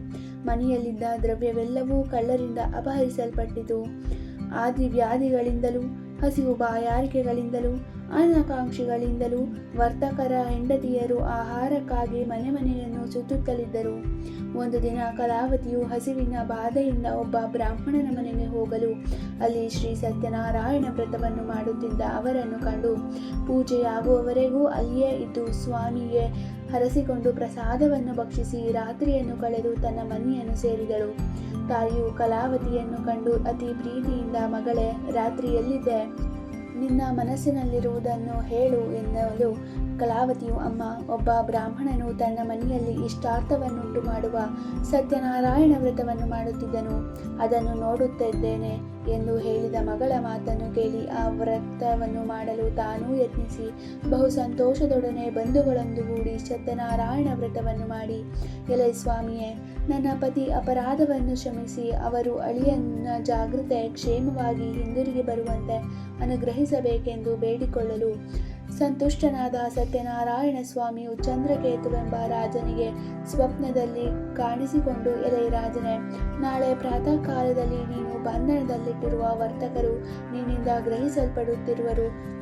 ಮನೆಯಲ್ಲಿದ್ದ ದ್ರವ್ಯವೆಲ್ಲವೂ ಕಳ್ಳರಿಂದ ಅಪಹರಿಸಲ್ಪಟ್ಟಿತು. ಆದಿ ವ್ಯಾಧಿಗಳಿಂದಲೂ ಹಸಿವು ಬಾಯಾರಿಕೆಗಳಿಂದಲೂ, ಅನಾಕಾಂಕ್ಷಿಗಳಿಂದಲೂ ವರ್ತಕರ ಹೆಂಡತಿಯರು ಆಹಾರಕ್ಕಾಗಿ ಮನೆ ಮನೆಯನ್ನು ಸುತ್ತುತ್ತಲಿದ್ದರು. ಒಂದು ದಿನ ಕಲಾವತಿಯು ಹಸಿವಿನ ಬಾಧೆಯಿಂದ ಒಬ್ಬ ಬ್ರಾಹ್ಮಣನ ಮನೆಗೆ ಹೋಗಲು, ಅಲ್ಲಿ ಶ್ರೀ ಸತ್ಯನಾರಾಯಣ ವ್ರತವನ್ನು ಮಾಡುತ್ತಿದ್ದ ಅವರನ್ನು ಕಂಡು, ಪೂಜೆಯಾಗುವವರೆಗೂ ಅಲ್ಲಿಯೇ ಇದ್ದು, ಸ್ವಾಮಿಗೆ ಹರಸಿಕೊಂಡು ಪ್ರಸಾದವನ್ನು ಭಕ್ಷಿಸಿ ರಾತ್ರಿಯನ್ನು ಕಳೆದು ತನ್ನ ಮನೆಯನ್ನು ಸೇರಿದಳು. ತಾಯಿಯು ಕಲಾವತಿಯನ್ನು ಕಂಡು ಅತಿ ಪ್ರೀತಿಯಿಂದ, ಮಗಳೇ, ರಾತ್ರಿ ನಿನ್ನ ಮನಸ್ಸಿನಲ್ಲಿರುವುದನ್ನು ಹೇಳು ಎನ್ನಲು ಕಲಾವತಿಯು, ಅಮ್ಮ, ಒಬ್ಬ ಬ್ರಾಹ್ಮಣನು ತನ್ನ ಮನೆಯಲ್ಲಿ ಇಷ್ಟಾರ್ಥವನ್ನುಂಟು ಮಾಡುವ ಸತ್ಯನಾರಾಯಣ ವ್ರತವನ್ನು ಮಾಡುತ್ತಿದ್ದನು. ಅದನ್ನು ನೋಡುತ್ತಿದ್ದೇನೆ ಎಂದು ಹೇಳಿದ ಮಗಳ ಮಾತನ್ನು ಕೇಳಿ ಆ ವ್ರತವನ್ನು ಮಾಡಲು ತಾನೂ ಯತ್ನಿಸಿ ಬಹು ಸಂತೋಷದೊಡನೆ ಬಂಧುಗಳೊಂದುಗೂಡಿ ಸತ್ಯನಾರಾಯಣ ವ್ರತವನ್ನು ಮಾಡಿ, ಎಲೆ ಸ್ವಾಮಿಯೇ ನನ್ನ ಪತಿ ಅಪರಾಧವನ್ನು ಕ್ಷಮಿಸಿ, ಅವರು ಅಳಿಯನ್ನ ಜಾಗೃತೆ ಕ್ಷೇಮವಾಗಿ ಹಿಂದಿರುಗಿ ಬರುವಂತೆ ಅನುಗ್ರಹಿಸಬೇಕೆಂದು ಬೇಡಿಕೊಳ್ಳಲು. ಸಂತುಷ್ಟನಾದ ಸತ್ಯನಾರಾಯಣ ಸ್ವಾಮಿಯು ಚಂದ್ರಕೇತುವೆಂಬ ರಾಜನಿಗೆ ಸ್ವಪ್ನದಲ್ಲಿ ಕಾಣಿಸಿಕೊಂಡು ಎಲೆ ರಾಜನೇ, ನಾಳೆ ಪ್ರಾತಃ ಕಾಲದಲ್ಲಿ ನೀನು ಬಂಧನದಲ್ಲಿಟ್ಟಿರುವ ವರ್ತಕರು ನಿನ್ನಿಂದ ಗ್ರಹಿಸಲ್ಪಡುತ್ತಿರುವರು.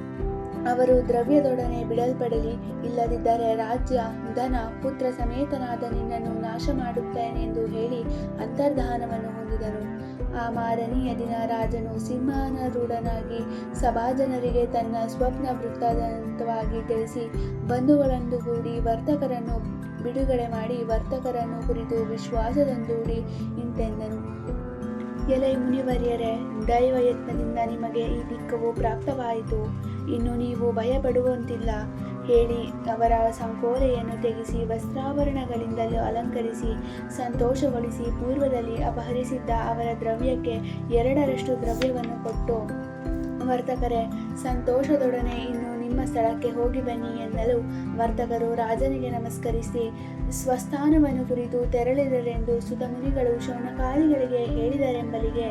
ಅವರು ದ್ರವ್ಯದೊಡನೆ ಬಿಡಲ್ಪಡಲಿ ಇಲ್ಲದಿದ್ದರೆ ರಾಜ್ಯ, ಧನ, ಪುತ್ರ ಸಮೇತನಾದ ನಿನ್ನನ್ನು ನಾಶ ಮಾಡುತ್ತೇನೆ ಎಂದು ಹೇಳಿ ಅಂತರ್ಧಾನವನ್ನು ಹೊಂದಿದನು ಆ ಮಾರನೆಯ ದಿನ ರಾಜನು ಸಿಂಹಾನರೂಢನಾಗಿ ಸಭಾಜನರಿಗೆ ತನ್ನ ಸ್ವಪ್ನ ವೃತ್ತಾಂತವಾಗಿ ತಿಳಿಸಿ ಬಂಧುಗಳೊಂದುಗೂಡಿ ವರ್ತಕರನ್ನು ಬಿಡುಗಡೆ ಮಾಡಿ ವರ್ತಕರನ್ನು ಕುರಿತು ವಿಶ್ವಾಸದಂದೂಡಿ ಇಂತೆಂದನು. ಎಲೆ ಮುನಿವರ್ಯರೇ ದೈವಯತ್ನದಿಂದ ನಿಮಗೆ ಈ ದಿಕ್ಕವು ಪ್ರಾಪ್ತವಾಯಿತು. ಇನ್ನು ನೀವು ಭಯಪಡುವಂತಿಲ್ಲ. ಹೇಳಿ, ಅವರ ಸಂಕೋಲೆಯನ್ನು ತೆಗೆಸಿ, ವಸ್ತ್ರಾಭರಣಗಳಿಂದಲೂ ಅಲಂಕರಿಸಿ, ಸಂತೋಷಗೊಳಿಸಿ, ಪೂರ್ವದಲ್ಲಿ ಅಪಹರಿಸಿದ್ದ ಅವರ ದ್ರವ್ಯಕ್ಕೆ ಎರಡರಷ್ಟು ದ್ರವ್ಯವನ್ನು ಕೊಟ್ಟು. ವರ್ತಕರೇ, ಸಂತೋಷದೊಡನೆ ಇನ್ನು ನಿಮ್ಮ ಸ್ಥಳಕ್ಕೆ ಹೋಗಿ ಬನ್ನಿ ಎನ್ನಲು ವರ್ತಕರು ರಾಜನಿಗೆ ನಮಸ್ಕರಿಸಿ, ಸ್ವಸ್ಥಾನವನ್ನು ಕುರಿತು ತೆರಳಿದರೆಂದು ಸುತಮುನಿಗಳು ಶೌನಕಾದಿಗಳಿಗೆ ಹೇಳಿದರೆಂಬಲಿಗೆ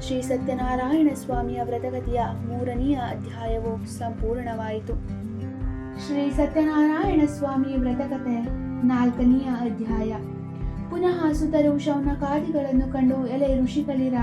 ಶ್ರೀ ಸತ್ಯನಾರಾಯಣ ಸ್ವಾಮಿಯ ವ್ರತಗತಿಯ ಮೂರನೆಯ ಅಧ್ಯಾಯವು ಸಂಪೂರ್ಣವಾಯಿತು. ಶ್ರೀ ಸತ್ಯನಾರಾಯಣ ಸ್ವಾಮಿ ವ್ರತಕತೆ ನಾಲ್ಕನೆಯ ಅಧ್ಯಾಯ. ಪುನಃ ಸುತರು ಶೌನಕಾದಿಗಳನ್ನು ಕಂಡು ಎಲೆ ಋಷಿಗಳಿರ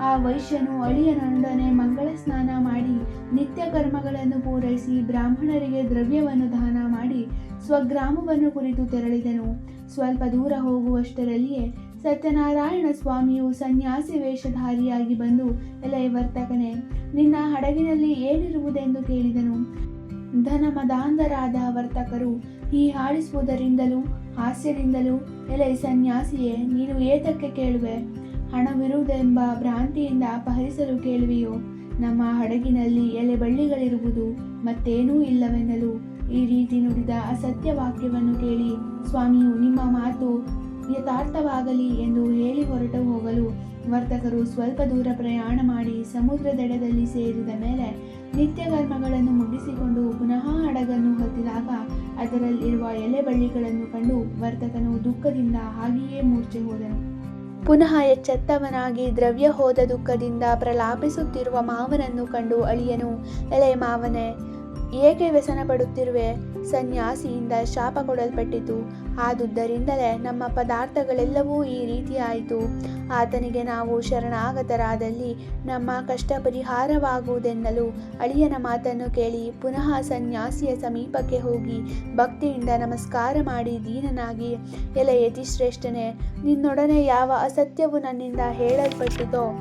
ಆ ವೈಶ್ಯನು ಅಳಿಯನೊಡನೆ ಮಂಗಳ ಸ್ನಾನ ಮಾಡಿ, ನಿತ್ಯ ಕರ್ಮಗಳನ್ನು ಪೂರೈಸಿ ಬ್ರಾಹ್ಮಣರಿಗೆ ದ್ರವ್ಯವನ್ನು ದಾನ ಮಾಡಿ ಸ್ವಗ್ರಾಮವನ್ನು ಕುರಿತು ತೆರಳಿದನು. ಸ್ವಲ್ಪ ದೂರ ಹೋಗುವಷ್ಟರಲ್ಲಿಯೇ ಸತ್ಯನಾರಾಯಣ ಸ್ವಾಮಿಯು ಸನ್ಯಾಸಿ ವೇಷಧಾರಿಯಾಗಿ ಬಂದು, ಎಲೈ ವರ್ತಕನೇ, ನಿನ್ನ ಹಡಗಿನಲ್ಲಿ ಏನಿರುವುದೆಂದು ಕೇಳಿದನು. ಧನ ಮದಾಂಧರಾದ ವರ್ತಕರು ಈ ಹಾಡಿಸುವುದರಿಂದಲೂ, ಹಾಸ್ಯದಿಂದಲೂ, ಎಲೆ ಸನ್ಯಾಸಿಯೇ, ನೀನು ಏತಕ್ಕೆ ಕೇಳುವೆ? ಹಣವಿರುವುದೆಂಬ ಭ್ರಾಂತಿಯಿಂದ ಅಪಹರಿಸಲು ಕೇಳುವೆಯೋ? ನಮ್ಮ ಹಡಗಿನಲ್ಲಿ ಎಲೆ ಬಳ್ಳಿಗಳಿರುವುದು ಮತ್ತೇನೂ ಇಲ್ಲವೆನ್ನಲು ಈ ರೀತಿ ನುಡಿದ ಅಸತ್ಯ ವಾಕ್ಯವನ್ನು ಕೇಳಿ ಸ್ವಾಮಿಯು ನಿಮ್ಮ ಮಾತು ಯಥಾರ್ಥವಾಗಲಿ ಎಂದು ಹೇಳಿ ಹೊರಟು ಹೋಗಲು ವರ್ತಕರು ಸ್ವಲ್ಪ ದೂರ ಪ್ರಯಾಣ ಮಾಡಿ ಸಮುದ್ರದೆಡದಲ್ಲಿ ಸೇರಿದ ಮೇಲೆ ನಿತ್ಯ ಕರ್ಮಗಳನ್ನು ಮುಗಿಸಿಕೊಂಡು ಪುನಃ ಹಡಗನ್ನು ಹೊತ್ತಿದಾಗ ಅದರಲ್ಲಿರುವ ಎಲೆ ಬಳ್ಳಿಗಳನ್ನು ಕಂಡು ವರ್ತಕನು ದುಃಖದಿಂದ ಹಾಗೆಯೇ ಮೂರ್ಛೆ ಹೋದನು. ಪುನಃ ಎಚ್ಚೆತ್ತವನಾಗಿ ದ್ರವ್ಯ ಹೋದ ದುಃಖದಿಂದ ಪ್ರಲಾಪಿಸುತ್ತಿರುವ ಮಾವನನ್ನು ಕಂಡು ಅಳಿಯನು. ಎಲೆ ಮಾವನೇ ಏಕೆ ವ್ಯಸನ ಪಡುತ್ತಿರುವೆ? ಸನ್ಯಾಸಿಯಿಂದ ಶಾಪ ಕೊಡಲ್ಪಟ್ಟಿತು. ಆದುದ್ದರಿಂದಲೇ ನಮ್ಮ ಪದಾರ್ಥಗಳೆಲ್ಲವೂ ಈ ರೀತಿಯಾಯಿತು ಆತನಿಗೆ ನಾವು ಶರಣಾಗತರಾದಲ್ಲಿ ನಮ್ಮ ಕಷ್ಟ ಪರಿಹಾರವಾಗುವುದೆನ್ನಲು ಅಳಿಯನ ಮಾತನ್ನು ಕೇಳಿ ಪುನಃ ಸನ್ಯಾಸಿಯ ಸಮೀಪಕ್ಕೆ ಹೋಗಿ ಭಕ್ತಿಯಿಂದ ನಮಸ್ಕಾರ ಮಾಡಿ ದೀನನಾಗಿ, ಎಲೆ ಯತಿಶ್ರೇಷ್ಠನೇ, ನಿನ್ನೊಡನೆ ಯಾವ ಅಸತ್ಯವು ನನ್ನಿಂದ ಹೇಳಲ್ಪಟ್ಟಿತೋ?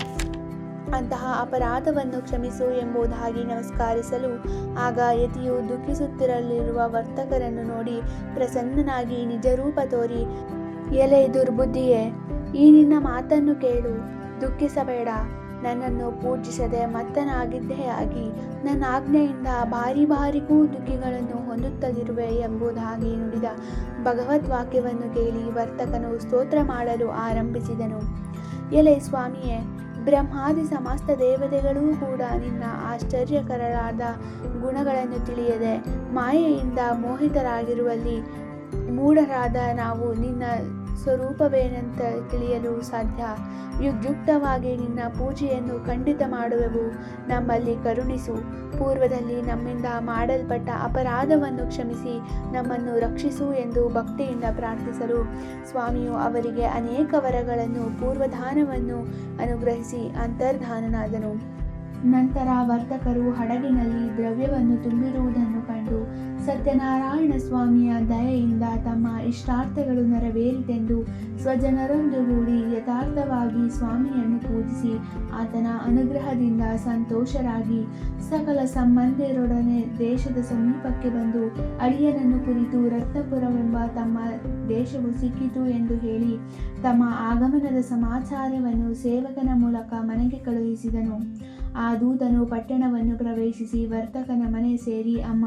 ಅಂತಹ ಅಪರಾಧವನ್ನು ಕ್ಷಮಿಸು ಎಂಬುದಾಗಿ ನಮಸ್ಕರಿಸಲು ಆಗ ಯತಿಯು ದುಃಖಿಸುತ್ತಿರಲಿರುವ ವರ್ತಕರನ್ನು ನೋಡಿ ಪ್ರಸನ್ನನಾಗಿ ನಿಜರೂಪ ತೋರಿ, ಎಲೆ ದುರ್ಬುದ್ಧಿಯೇ, ಈ ನಿನ್ನ ಮಾತನ್ನು ಕೇಳು. ದುಃಖಿಸಬೇಡ. ನನ್ನನ್ನು ಪೂಜಿಸದೆ ಮತ್ತನಾಗಿದ್ದೇ ಆಗಿ. ನನ್ನ ಆಜ್ಞೆಯಿಂದ ಬಾರಿ ಬಾರಿಗೂ ದುಃಖಿಗಳನ್ನು ಹೊಂದುತ್ತಲಿರುವೆ ಎಂಬುದಾಗಿ ನುಡಿದ ಭಗವದ್ ವಾಕ್ಯವನ್ನು ಕೇಳಿ ವರ್ತಕನು ಸ್ತೋತ್ರ ಮಾಡಲು ಆರಂಭಿಸಿದನು. ಎಲೆ ಸ್ವಾಮಿಯೇ ಬ್ರಹ್ಮಾದಿ ಸಮಸ್ತ ದೇವತೆಗಳೂ ಕೂಡ ನಿನ್ನ ಆಶ್ಚರ್ಯಕರಳಾದ ಗುಣಗಳನ್ನು ತಿಳಿಯದೆ ಮಾಯೆಯಿಂದ ಮೋಹಿತರಾಗಿರುವಲ್ಲಿ ಮೂಢರಾದ ನಾವು ನಿನ್ನ ಸ್ವರೂಪವೇನೆಂತ ತಿಳಿಯಲು ಸಾಧ್ಯ. ಯುಗ್ಯುಕ್ತವಾಗಿ ನಿನ್ನ ಪೂಜೆಯನ್ನು ಖಂಡಿತ ಮಾಡುವೆವು. ನಮ್ಮಲ್ಲಿ ಕರುಣಿಸು. ಪೂರ್ವದಲ್ಲಿ ನಮ್ಮಿಂದ ಮಾಡಲ್ಪಟ್ಟ ಅಪರಾಧವನ್ನು ಕ್ಷಮಿಸಿ ನಮ್ಮನ್ನು ರಕ್ಷಿಸು ಎಂದು ಭಕ್ತಿಯಿಂದ ಪ್ರಾರ್ಥಿಸಲು ಸ್ವಾಮಿಯು ಅವರಿಗೆ ಅನೇಕ ವರಗಳನ್ನು, ಪೂರ್ವಧಾನವನ್ನು ಅನುಗ್ರಹಿಸಿ ಅಂತರ್ಧಾನನಾದನು. ನಂತರ ವರ್ತಕರು ಹಡಗಿನಲ್ಲಿ ದ್ರವ್ಯವನ್ನು ತುಂಬಿರುವುದನ್ನು ಕಂಡು ಸತ್ಯನಾರಾಯಣ ಸ್ವಾಮಿಯ ದಯೆಯಿಂದ ತಮ್ಮ ಇಷ್ಟಾರ್ಥಗಳು ನೆರವೇರಿತೆಂದು ಸ್ವಜನರೊಂದುಗೂಡಿ ಯಥಾರ್ಥವಾಗಿ ಸ್ವಾಮಿಯನ್ನು ಪೂಜಿಸಿ ಆತನ ಅನುಗ್ರಹದಿಂದ ಸಂತೋಷರಾಗಿ ಸಕಲ ಸಂಬಂಧಿಯರೊಡನೆ ದೇಶದ ಸಮೀಪಕ್ಕೆ ಬಂದು ಅಳಿಯನನ್ನು ಕುರಿತು ರಕ್ತಪುರವೆಂಬ ತಮ್ಮ ದೇಶವು ಸಿಕ್ಕಿತು ಎಂದು ಹೇಳಿ ತಮ್ಮ ಆಗಮನದ ಸಮಾಚಾರವನ್ನು ಸೇವಕನ ಮೂಲಕ ಮನೆಗೆ ಕಳುಹಿಸಿದನು. ಆ ದೂತನು ಪಟ್ಟಣವನ್ನು ಪ್ರವೇಶಿಸಿ ವರ್ತಕನ ಮನೆ ಸೇರಿ, ಅಮ್ಮ,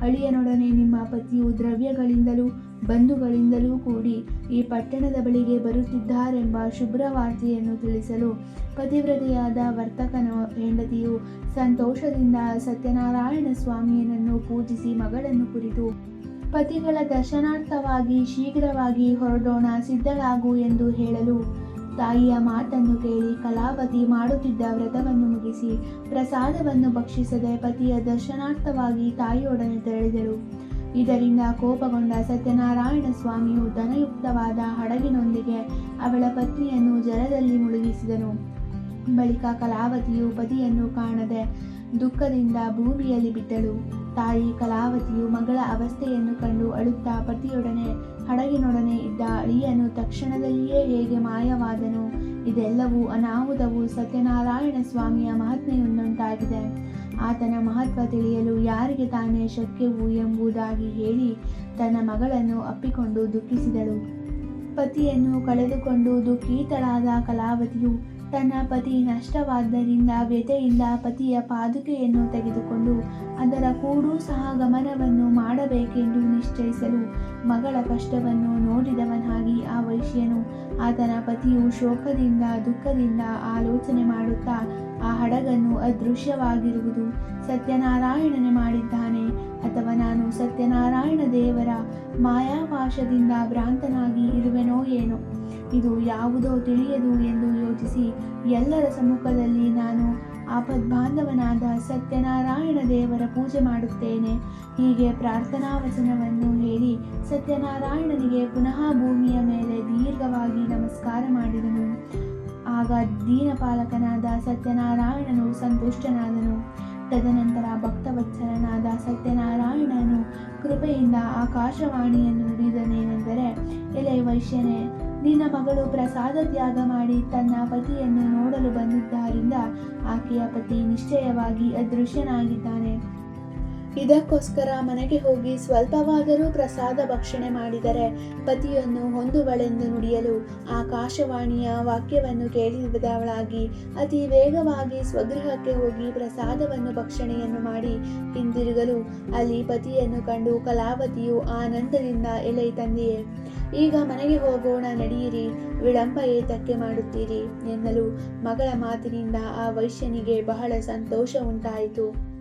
ಅಳಿಯನೊಡನೆ ನಿಮ್ಮ ಪತಿಯು ದ್ರವ್ಯಗಳಿಂದಲೂ ಬಂಧುಗಳಿಂದಲೂ ಕೂಡಿ ಈ ಪಟ್ಟಣದ ಬಳಿಗೆ ಬರುತ್ತಿದ್ದಾರೆಂಬ ಶುಭ್ರವಾರ್ತೆಯನ್ನು ತಿಳಿಸಲು ಪತಿವ್ರತೆಯಾದ ವರ್ತಕನ ಹೆಂಡತಿಯು ಸಂತೋಷದಿಂದ ಸತ್ಯನಾರಾಯಣ ಸ್ವಾಮಿಯನನ್ನು ಪೂಜಿಸಿ ಮಗಳನ್ನು ಕುರಿತು, ಪತಿಗಳ ದರ್ಶನಾರ್ಥವಾಗಿ ಶೀಘ್ರವಾಗಿ ಹೊರಡೋಣ, ಸಿದ್ಧಳಾಗು ಎಂದು ಹೇಳಲು ತಾಯಿಯ ಮಾತನ್ನು ಕೇಳಿ ಕಲಾವತಿ ಮಾಡುತ್ತಿದ್ದ ವ್ರತವನ್ನು ಮುಗಿಸಿ ಪ್ರಸಾದವನ್ನು ಭಕ್ಷಿಸದೆ ಪತಿಯ ದರ್ಶನಾರ್ಥವಾಗಿ ತಾಯಿಯೊಡನೆ ತೆರಳಿದರು. ಇದರಿಂದ ಕೋಪಗೊಂಡ ಸತ್ಯನಾರಾಯಣ ಸ್ವಾಮಿಯು ಧನಯುಕ್ತವಾದ ಹಡಗಿನೊಂದಿಗೆ ಅವಳ ಪತ್ನಿಯನ್ನು ಜಲದಲ್ಲಿ ಮುಳುಗಿಸಿದನು. ಬಳಿಕ ಕಲಾವತಿಯು ಪತಿಯನ್ನು ಕಾಣದೆ ದುಃಖದಿಂದ ಭೂಮಿಯಲ್ಲಿ ಬಿದ್ದಳು. ತಾಯಿ ಕಲಾವತಿಯು ಮಗಳ ಅವಸ್ಥೆಯನ್ನು ಕಂಡು ಅಳುತ್ತಾ ಪತಿಯೊಡನೆ ಹಡಗಿನೊಡನೆ ಇದ್ದ ಅಳಿಯನು ತಕ್ಷಣದಲ್ಲಿಯೇ ಹೇಗೆ ಮಾಯವಾದನು. ಇದೆಲ್ಲವೂ ಅನಾಹುತವು ಸತ್ಯನಾರಾಯಣ ಸ್ವಾಮಿಯ ಮಹಾತ್ಮೆಯೊಂದುಂಟಾಗಿದೆ ಆತನ ಮಹತ್ವ ತಿಳಿಯಲು ಯಾರಿಗೆ ತಾನೇ ಶಕ್ಯವು ಎಂಬುದಾಗಿ ಹೇಳಿ ತನ್ನ ಮಗಳನ್ನು ಅಪ್ಪಿಕೊಂಡು ದುಃಖಿಸಿದಳು. ಪತಿಯನ್ನು ಕಳೆದುಕೊಂಡು ದುಃಖೀತಳಾದ ಕಲಾವತಿಯು ತನ್ನ ಪತಿ ನಷ್ಟವಾದ್ದರಿಂದ ವ್ಯಥೆಯಿಂದ ಪತಿಯ ಪಾದುಕೆಯನ್ನು ತೆಗೆದುಕೊಂಡು ಅದರ ಕೂಡೂ ಸಹ ಗಮನವನ್ನು ಮಾಡಬೇಕೆಂದು ನಿಶ್ಚಯಿಸಲು ಮಗಳ ಕಷ್ಟವನ್ನು ನೋಡಿದವನಾಗಿ ಆ ವೈಶ್ಯನು ಆತನ ಪತಿಯು ಶೋಕದಿಂದ, ದುಃಖದಿಂದ ಆಲೋಚನೆ ಮಾಡುತ್ತಾ ಆ ಹಡಗನ್ನು ಅದೃಶ್ಯವಾಗಿರುವುದು ಸತ್ಯನಾರಾಯಣನೇ ಮಾಡಿದ್ದಾನೆ. ಅಥವಾ ನಾನು ಸತ್ಯನಾರಾಯಣ ದೇವರ ಮಾಯಾವಾಶದಿಂದ ಭ್ರಾಂತನಾಗಿ ಇರುವೆನೋ ಏನೋ. ಇದು ಯಾವುದೋ ತಿಳಿಯದು ಎಂದು ಯೋಚಿಸಿ ಎಲ್ಲರ ಸಮ್ಮುಖದಲ್ಲಿ ನಾನು ಆಪದ್ಬಾಂಧವನಾದ ಸತ್ಯನಾರಾಯಣ ದೇವರ ಪೂಜೆ ಮಾಡುತ್ತೇನೆ. ಹೀಗೆ ಪ್ರಾರ್ಥನಾ ವಚನವನ್ನು ಹೇಳಿ ಸತ್ಯನಾರಾಯಣನಿಗೆ ಪುನಃ ಭೂಮಿಯ ಮೇಲೆ ದೀರ್ಘವಾಗಿ ನಮಸ್ಕಾರ ಮಾಡಿದನು. ಆಗ ದೀನಪಾಲಕನಾದ ಸತ್ಯನಾರಾಯಣನು ಸಂತುಷ್ಟನಾದನು. ತದನಂತರ ಭಕ್ತವತ್ಸಲನಾದ ಸತ್ಯನಾರಾಯಣನು ಕೃಪೆಯಿಂದ ಆಕಾಶವಾಣಿಯನ್ನು ನುಡಿದನೇನೆಂದರೆ, ಎಲೆ ವೈಶ್ಯನೇ ನಿನ್ನ ಮಗಳು ಪ್ರಸಾದ ತ್ಯಾಗ ಮಾಡಿ ತನ್ನ ಪತಿಯನ್ನು ನೋಡಲು ಬಂದಿದ್ದರಿಂದ ಆಕೆಯ ಪತಿ ನಿಶ್ಚಯವಾಗಿ ಅದೃಶ್ಯನಾಗಿದ್ದಾನೆ. ಇದಕ್ಕೋಸ್ಕರ ಮನೆಗೆ ಹೋಗಿ ಸ್ವಲ್ಪವಾದರೂ ಪ್ರಸಾದ ಭಕ್ಷಣೆ ಮಾಡಿದರೆ ಪತಿಯನ್ನು ಹೊಂದುವಳೆಂದು ನುಡಿಯಲು ಆಕಾಶವಾಣಿಯ ವಾಕ್ಯವನ್ನು ಕೇಳಿದವಳಾಗಿ ಅತಿ ವೇಗವಾಗಿ ಸ್ವಗೃಹಕ್ಕೆ ಹೋಗಿ ಪ್ರಸಾದವನ್ನು ಭಕ್ಷಣೆಯನ್ನು ಮಾಡಿ ಹಿಂದಿರುಗಲು ಅಲ್ಲಿ ಪತಿಯನ್ನು ಕಂಡು ಕಲಾವತಿಯು ಆನಂದದಿಂದ ಎಲೆ ತಂದೆಯೇ. ಈಗ ಮನೆಗೆ ಹೋಗೋಣ, ನಡೆಯಿರಿ. ವಿಳಂಬ ಏತಕ್ಕೆ ಮಾಡುತ್ತೀರಿ? ಎನ್ನಲು ಮಗಳ ಮಾತಿನಿಂದ ಆ ವೈಶ್ಯನಿಗೆ ಬಹಳ ಸಂತೋಷ ಉಂಟಾಯಿತು.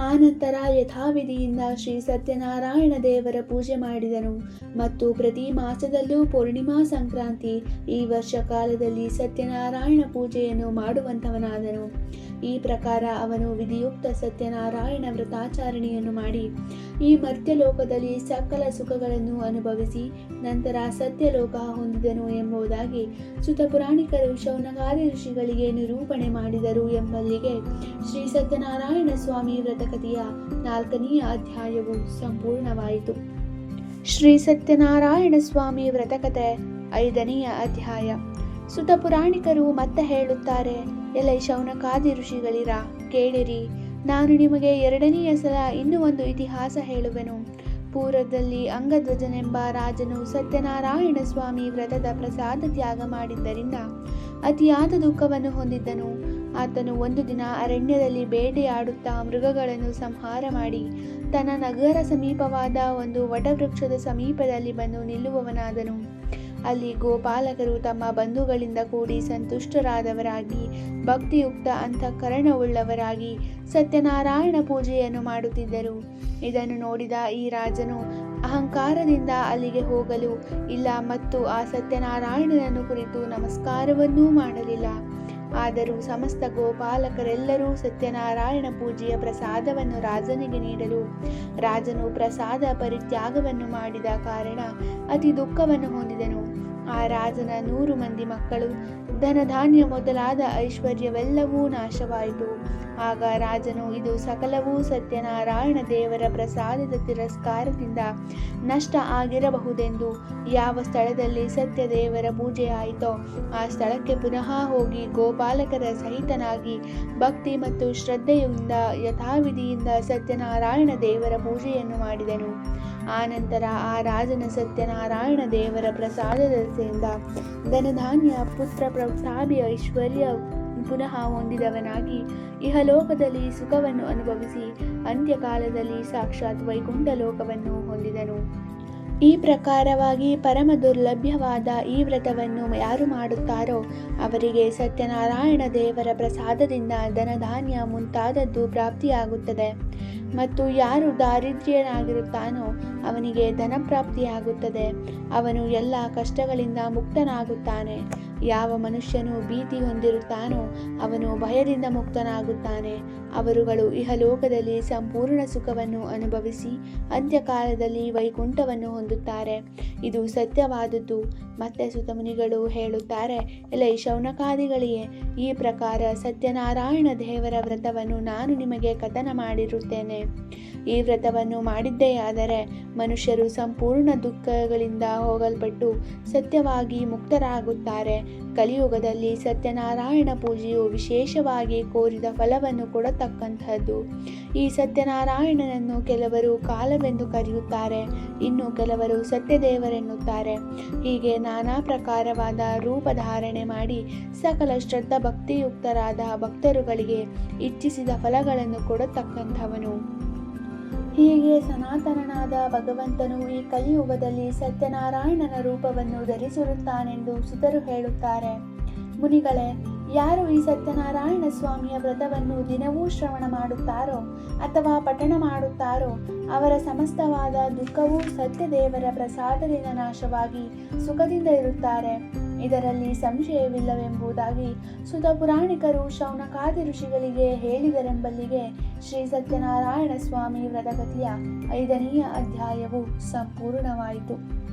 ಆನಂತರ ಯಥಾವಿಧಿಯಿಂದ ಶ್ರೀ ಸತ್ಯನಾರಾಯಣ ದೇವರ ಪೂಜೆ ಮಾಡಿದನು. ಮತ್ತು ಪ್ರತಿ ಮಾಸದಲ್ಲೂ ಪೂರ್ಣಿಮಾ ಸಂಕ್ರಾಂತಿ ಈ ವರ್ಷ ಕಾಲದಲ್ಲಿ ಸತ್ಯನಾರಾಯಣ ಪೂಜೆಯನ್ನು ಮಾಡುವಂತವನಾದನು ಈ ಪ್ರಕಾರ ಅವನು ವಿಧಿಯುಕ್ತ ಸತ್ಯನಾರಾಯಣ ವ್ರತಾಚರಣೆಯನ್ನು ಮಾಡಿ ಈ ಮರ್ತ್ಯಲೋಕದಲ್ಲಿ ಸಕಲ ಸುಖಗಳನ್ನು ಅನುಭವಿಸಿ ನಂತರ ಸತ್ಯಲೋಕ ಹೊಂದಿದನು ಎಂಬುದಾಗಿ ಸುತ ಪುರಾಣಿಕರು ಶೌನಗಾರಿ ಋಷಿಗಳಿಗೆ ನಿರೂಪಣೆ ಮಾಡಿದರು ಎಂಬಲ್ಲಿಗೆ ಶ್ರೀ ಸತ್ಯನಾರಾಯಣ ಸ್ವಾಮಿ ವ್ರತಕಥೆಯ ನಾಲ್ಕನೆಯ ಅಧ್ಯಾಯವು ಸಂಪೂರ್ಣವಾಯಿತು. ಶ್ರೀ ಸತ್ಯನಾರಾಯಣ ಸ್ವಾಮಿ ವ್ರತಕಥೆ ಐದನೆಯ ಅಧ್ಯಾಯ. ಸುತ ಪುರಾಣಿಕರು ಮತ್ತೆ ಹೇಳುತ್ತಾರೆ ಎಲೈ ಶೌನಕಾದಿ ಋಷಿಗಳಿರ? ಕೇಳಿರಿ. ನಾನು ನಿಮಗೆ ಎರಡನೆಯ ಸಲ ಇನ್ನೂ ಒಂದು ಇತಿಹಾಸ ಹೇಳುವೆನು. ಪೂರ್ವದಲ್ಲಿ ಅಂಗಧ್ವಜನೆಂಬ ರಾಜನು ಸತ್ಯನಾರಾಯಣ ಸ್ವಾಮಿ ವ್ರತದ ಪ್ರಸಾದ ತ್ಯಾಗ ಮಾಡಿದ್ದರಿಂದ ಅತಿಯಾದ ದುಃಖವನ್ನು ಹೊಂದಿದ್ದನು. ಆತನು ಒಂದು ದಿನ ಅರಣ್ಯದಲ್ಲಿ ಬೇಟೆಯಾಡುತ್ತಾ ಮೃಗಗಳನ್ನು ಸಂಹಾರ ಮಾಡಿ ತನ್ನ ನಗರ ಸಮೀಪವಾದ ಒಂದು ವಟವೃಕ್ಷದ ಸಮೀಪದಲ್ಲಿ ಬಂದು ನಿಲ್ಲುವವನಾದನು. ಅಲ್ಲಿ ಗೋಪಾಲಕರು ತಮ್ಮ ಬಂಧುಗಳಿಂದ ಕೂಡಿ ಸಂತುಷ್ಟರಾದವರಾಗಿ, ಭಕ್ತಿಯುಕ್ತ ಅಂತಃಕರಣವುಳ್ಳವರಾಗಿ ಸತ್ಯನಾರಾಯಣ ಪೂಜೆಯನ್ನು ಮಾಡುತ್ತಿದ್ದರು. ಇದನ್ನು ನೋಡಿದ ಈ ರಾಜನು ಅಹಂಕಾರದಿಂದ ಅಲ್ಲಿಗೆ ಹೋಗಲು, ಇಲ್ಲ ಮತ್ತು ಆ ಸತ್ಯನಾರಾಯಣನನ್ನು ಕುರಿತು ನಮಸ್ಕಾರವನ್ನೂ ಮಾಡಲಿಲ್ಲ. ಆದರೂ ಸಮಸ್ತ ಗೋಪಾಲಕರೆಲ್ಲರೂ ಸತ್ಯನಾರಾಯಣ ಪೂಜೆಯ ಪ್ರಸಾದವನ್ನು ರಾಜನಿಗೆ ನೀಡಲು, ರಾಜನು ಪ್ರಸಾದ ಪರಿತ್ಯಾಗವನ್ನು ಮಾಡಿದ ಕಾರಣ ಅತಿ ದುಃಖವನ್ನು ಹೊಂದಿದನು. ಆ ರಾಜನ ನೂರು ಮಂದಿ ಮಕ್ಕಳು, ಧನಧಾನ್ಯ ಮೊದಲಾದ ಐಶ್ವರ್ಯವೆಲ್ಲವೂ ನಾಶವಾಯಿತು. ಆಗ ರಾಜನು, ಇದು ಸಕಲವೂ ಸತ್ಯನಾರಾಯಣ ದೇವರ ಪ್ರಸಾದದ ತಿರಸ್ಕಾರದಿಂದ ನಷ್ಟ ಆಗಿರಬಹುದೆಂದು. ಯಾವ ಸ್ಥಳದಲ್ಲಿ ಸತ್ಯ ದೇವರ ಪೂಜೆಯಾಯಿತೋ ಆ ಸ್ಥಳಕ್ಕೆ ಪುನಃ ಹೋಗಿ ಗೋಪಾಲಕರ ಸಹಿತನಾಗಿ ಭಕ್ತಿ ಮತ್ತು ಶ್ರದ್ಧೆಯಿಂದ, ಯಥಾವಿಧಿಯಿಂದ ಸತ್ಯನಾರಾಯಣ ದೇವರ ಪೂಜೆಯನ್ನು ಮಾಡಿದನು. ಆನಂತರ ಆ ರಾಜನ ಸತ್ಯನಾರಾಯಣ ದೇವರ ಪ್ರಸಾದದಿಂದ ಧನಧಾನ್ಯ ಪುತ್ರ ಪ್ರೌಢಾಭಿ ಐಶ್ವರ್ಯ ಪುನಃ ಹೊಂದಿದವನಾಗಿ ಇಹಲೋಕದಲ್ಲಿ ಸುಖವನ್ನು ಅನುಭವಿಸಿ ಅಂತ್ಯಕಾಲದಲ್ಲಿ ಸಾಕ್ಷಾತ್ ವೈಕುಂಠ ಲೋಕವನ್ನು ಹೊಂದಿದನು. ಈ ಪ್ರಕಾರವಾಗಿ ಪರಮ ದುರ್ಲಭ್ಯವಾದ ಈ ವ್ರತವನ್ನು ಯಾರು ಮಾಡುತ್ತಾರೋ ಅವರಿಗೆ ಸತ್ಯನಾರಾಯಣ ದೇವರ ಪ್ರಸಾದದಿಂದ ಧನಧಾನ್ಯ ಮುಂತಾದದ್ದು ಪ್ರಾಪ್ತಿಯಾಗುತ್ತದೆ. ಮತ್ತು ಯಾರು ದಾರಿದ್ರ್ಯನಾಗಿರುತ್ತಾನೋ ಅವನಿಗೆ ಧನ ಪ್ರಾಪ್ತಿಯಾಗುತ್ತದೆ ಅವನು ಎಲ್ಲ ಕಷ್ಟಗಳಿಂದ ಮುಕ್ತನಾಗುತ್ತಾನೆ. ಯಾವ ಮನುಷ್ಯನು ಭೀತಿ ಹೊಂದಿರುತ್ತಾನೋ ಅವನು ಭಯದಿಂದ ಮುಕ್ತನಾಗುತ್ತಾನೆ. ಅವರುಗಳು ಇಹಲೋಕದಲ್ಲಿ ಸಂಪೂರ್ಣ ಸುಖವನ್ನು ಅನುಭವಿಸಿ ಅಂತ್ಯಕಾಲದಲ್ಲಿ ವೈಕುಂಠವನ್ನು ಹೊಂದುತ್ತಾರೆ. ಇದು ಸತ್ಯವಾದದ್ದು. ಮತ್ತೆ ಸುತಮುನಿಗಳು ಹೇಳುತ್ತಾರೆ, ಎಲೆ ಶೌನಕಾದಿಗಳಿಯೇ, ಈ ಪ್ರಕಾರ ಸತ್ಯನಾರಾಯಣ ದೇವರ ವ್ರತವನ್ನು ನಾನು ನಿಮಗೆ ಕಥನ ಮಾಡಿರುತ್ತೇನೆ. ಈ ವ್ರತವನ್ನು ಮಾಡಿದ್ದೇ ಆದರೆ ಮನುಷ್ಯರು ಸಂಪೂರ್ಣ ದುಃಖಗಳಿಂದ ಹೋಗಲ್ಪಟ್ಟು ಸತ್ಯವಾಗಿ ಮುಕ್ತರಾಗುತ್ತಾರೆ. ಕಲಿಯುಗದಲ್ಲಿ ಸತ್ಯನಾರಾಯಣ ಪೂಜೆಯು ವಿಶೇಷವಾಗಿ ಕೋರಿದ ಫಲವನ್ನು ಕೊಡತಕ್ಕಂತಹದ್ದು ಈ ಸತ್ಯನಾರಾಯಣನನ್ನು ಕೆಲವರು ಕಾಲವೆಂದು ಕರೆಯುತ್ತಾರೆ, ಇನ್ನು ಕೆಲವರು ಸತ್ಯದೇವರೆನ್ನುತ್ತಾರೆ. ಹೀಗೆ ನಾನಾ ಪ್ರಕಾರವಾದ ರೂಪ ಧಾರಣೆ ಮಾಡಿ ಸಕಲ ಶ್ರದ್ಧಾ ಭಕ್ತಿಯುಕ್ತರಾದ ಭಕ್ತರುಗಳಿಗೆ ಇಚ್ಛಿಸಿದ ಫಲಗಳನ್ನು ಕೊಡತಕ್ಕಂಥವನು. ಹೀಗೆ ಸನಾತನನಾದ ಭಗವಂತನು ಈ ಕಲಿಯುಗದಲ್ಲಿ ಸತ್ಯನಾರಾಯಣನ ರೂಪವನ್ನು ಧರಿಸಿರುತ್ತಾನೆಂದು ಸುತರು ಹೇಳುತ್ತಾರೆ. ಮುನಿಗಳೇ ಯಾರು ಈ ಸತ್ಯನಾರಾಯಣ ಸ್ವಾಮಿಯ ವ್ರತವನ್ನು ದಿನವೂ ಶ್ರವಣ ಮಾಡುತ್ತಾರೋ ಅಥವಾ ಪಠಣ ಮಾಡುತ್ತಾರೋ, ಅವರ ಸಮಸ್ತವಾದ ದುಃಖವೂ ಸತ್ಯದೇವರ ಪ್ರಸಾದದಿಂದ ನಾಶವಾಗಿ ಸುಖದಿಂದ ಇರುತ್ತಾರೆ. ಇದರಲ್ಲಿ ಸಂಶಯವಿಲ್ಲವೆಂಬುದಾಗಿ ಸುತ ಪುರಾಣಿಕರು ಶೌನಕಾದಿ ಋಷಿಗಳಿಗೆ ಹೇಳಿದರೆಂಬಲ್ಲಿಗೆ ಶ್ರೀ ಸತ್ಯನಾರಾಯಣ ಸ್ವಾಮಿ ವ್ರತಗತಿಯ ಐದನೆಯ ಅಧ್ಯಾಯವು ಸಂಪೂರ್ಣವಾಯಿತು.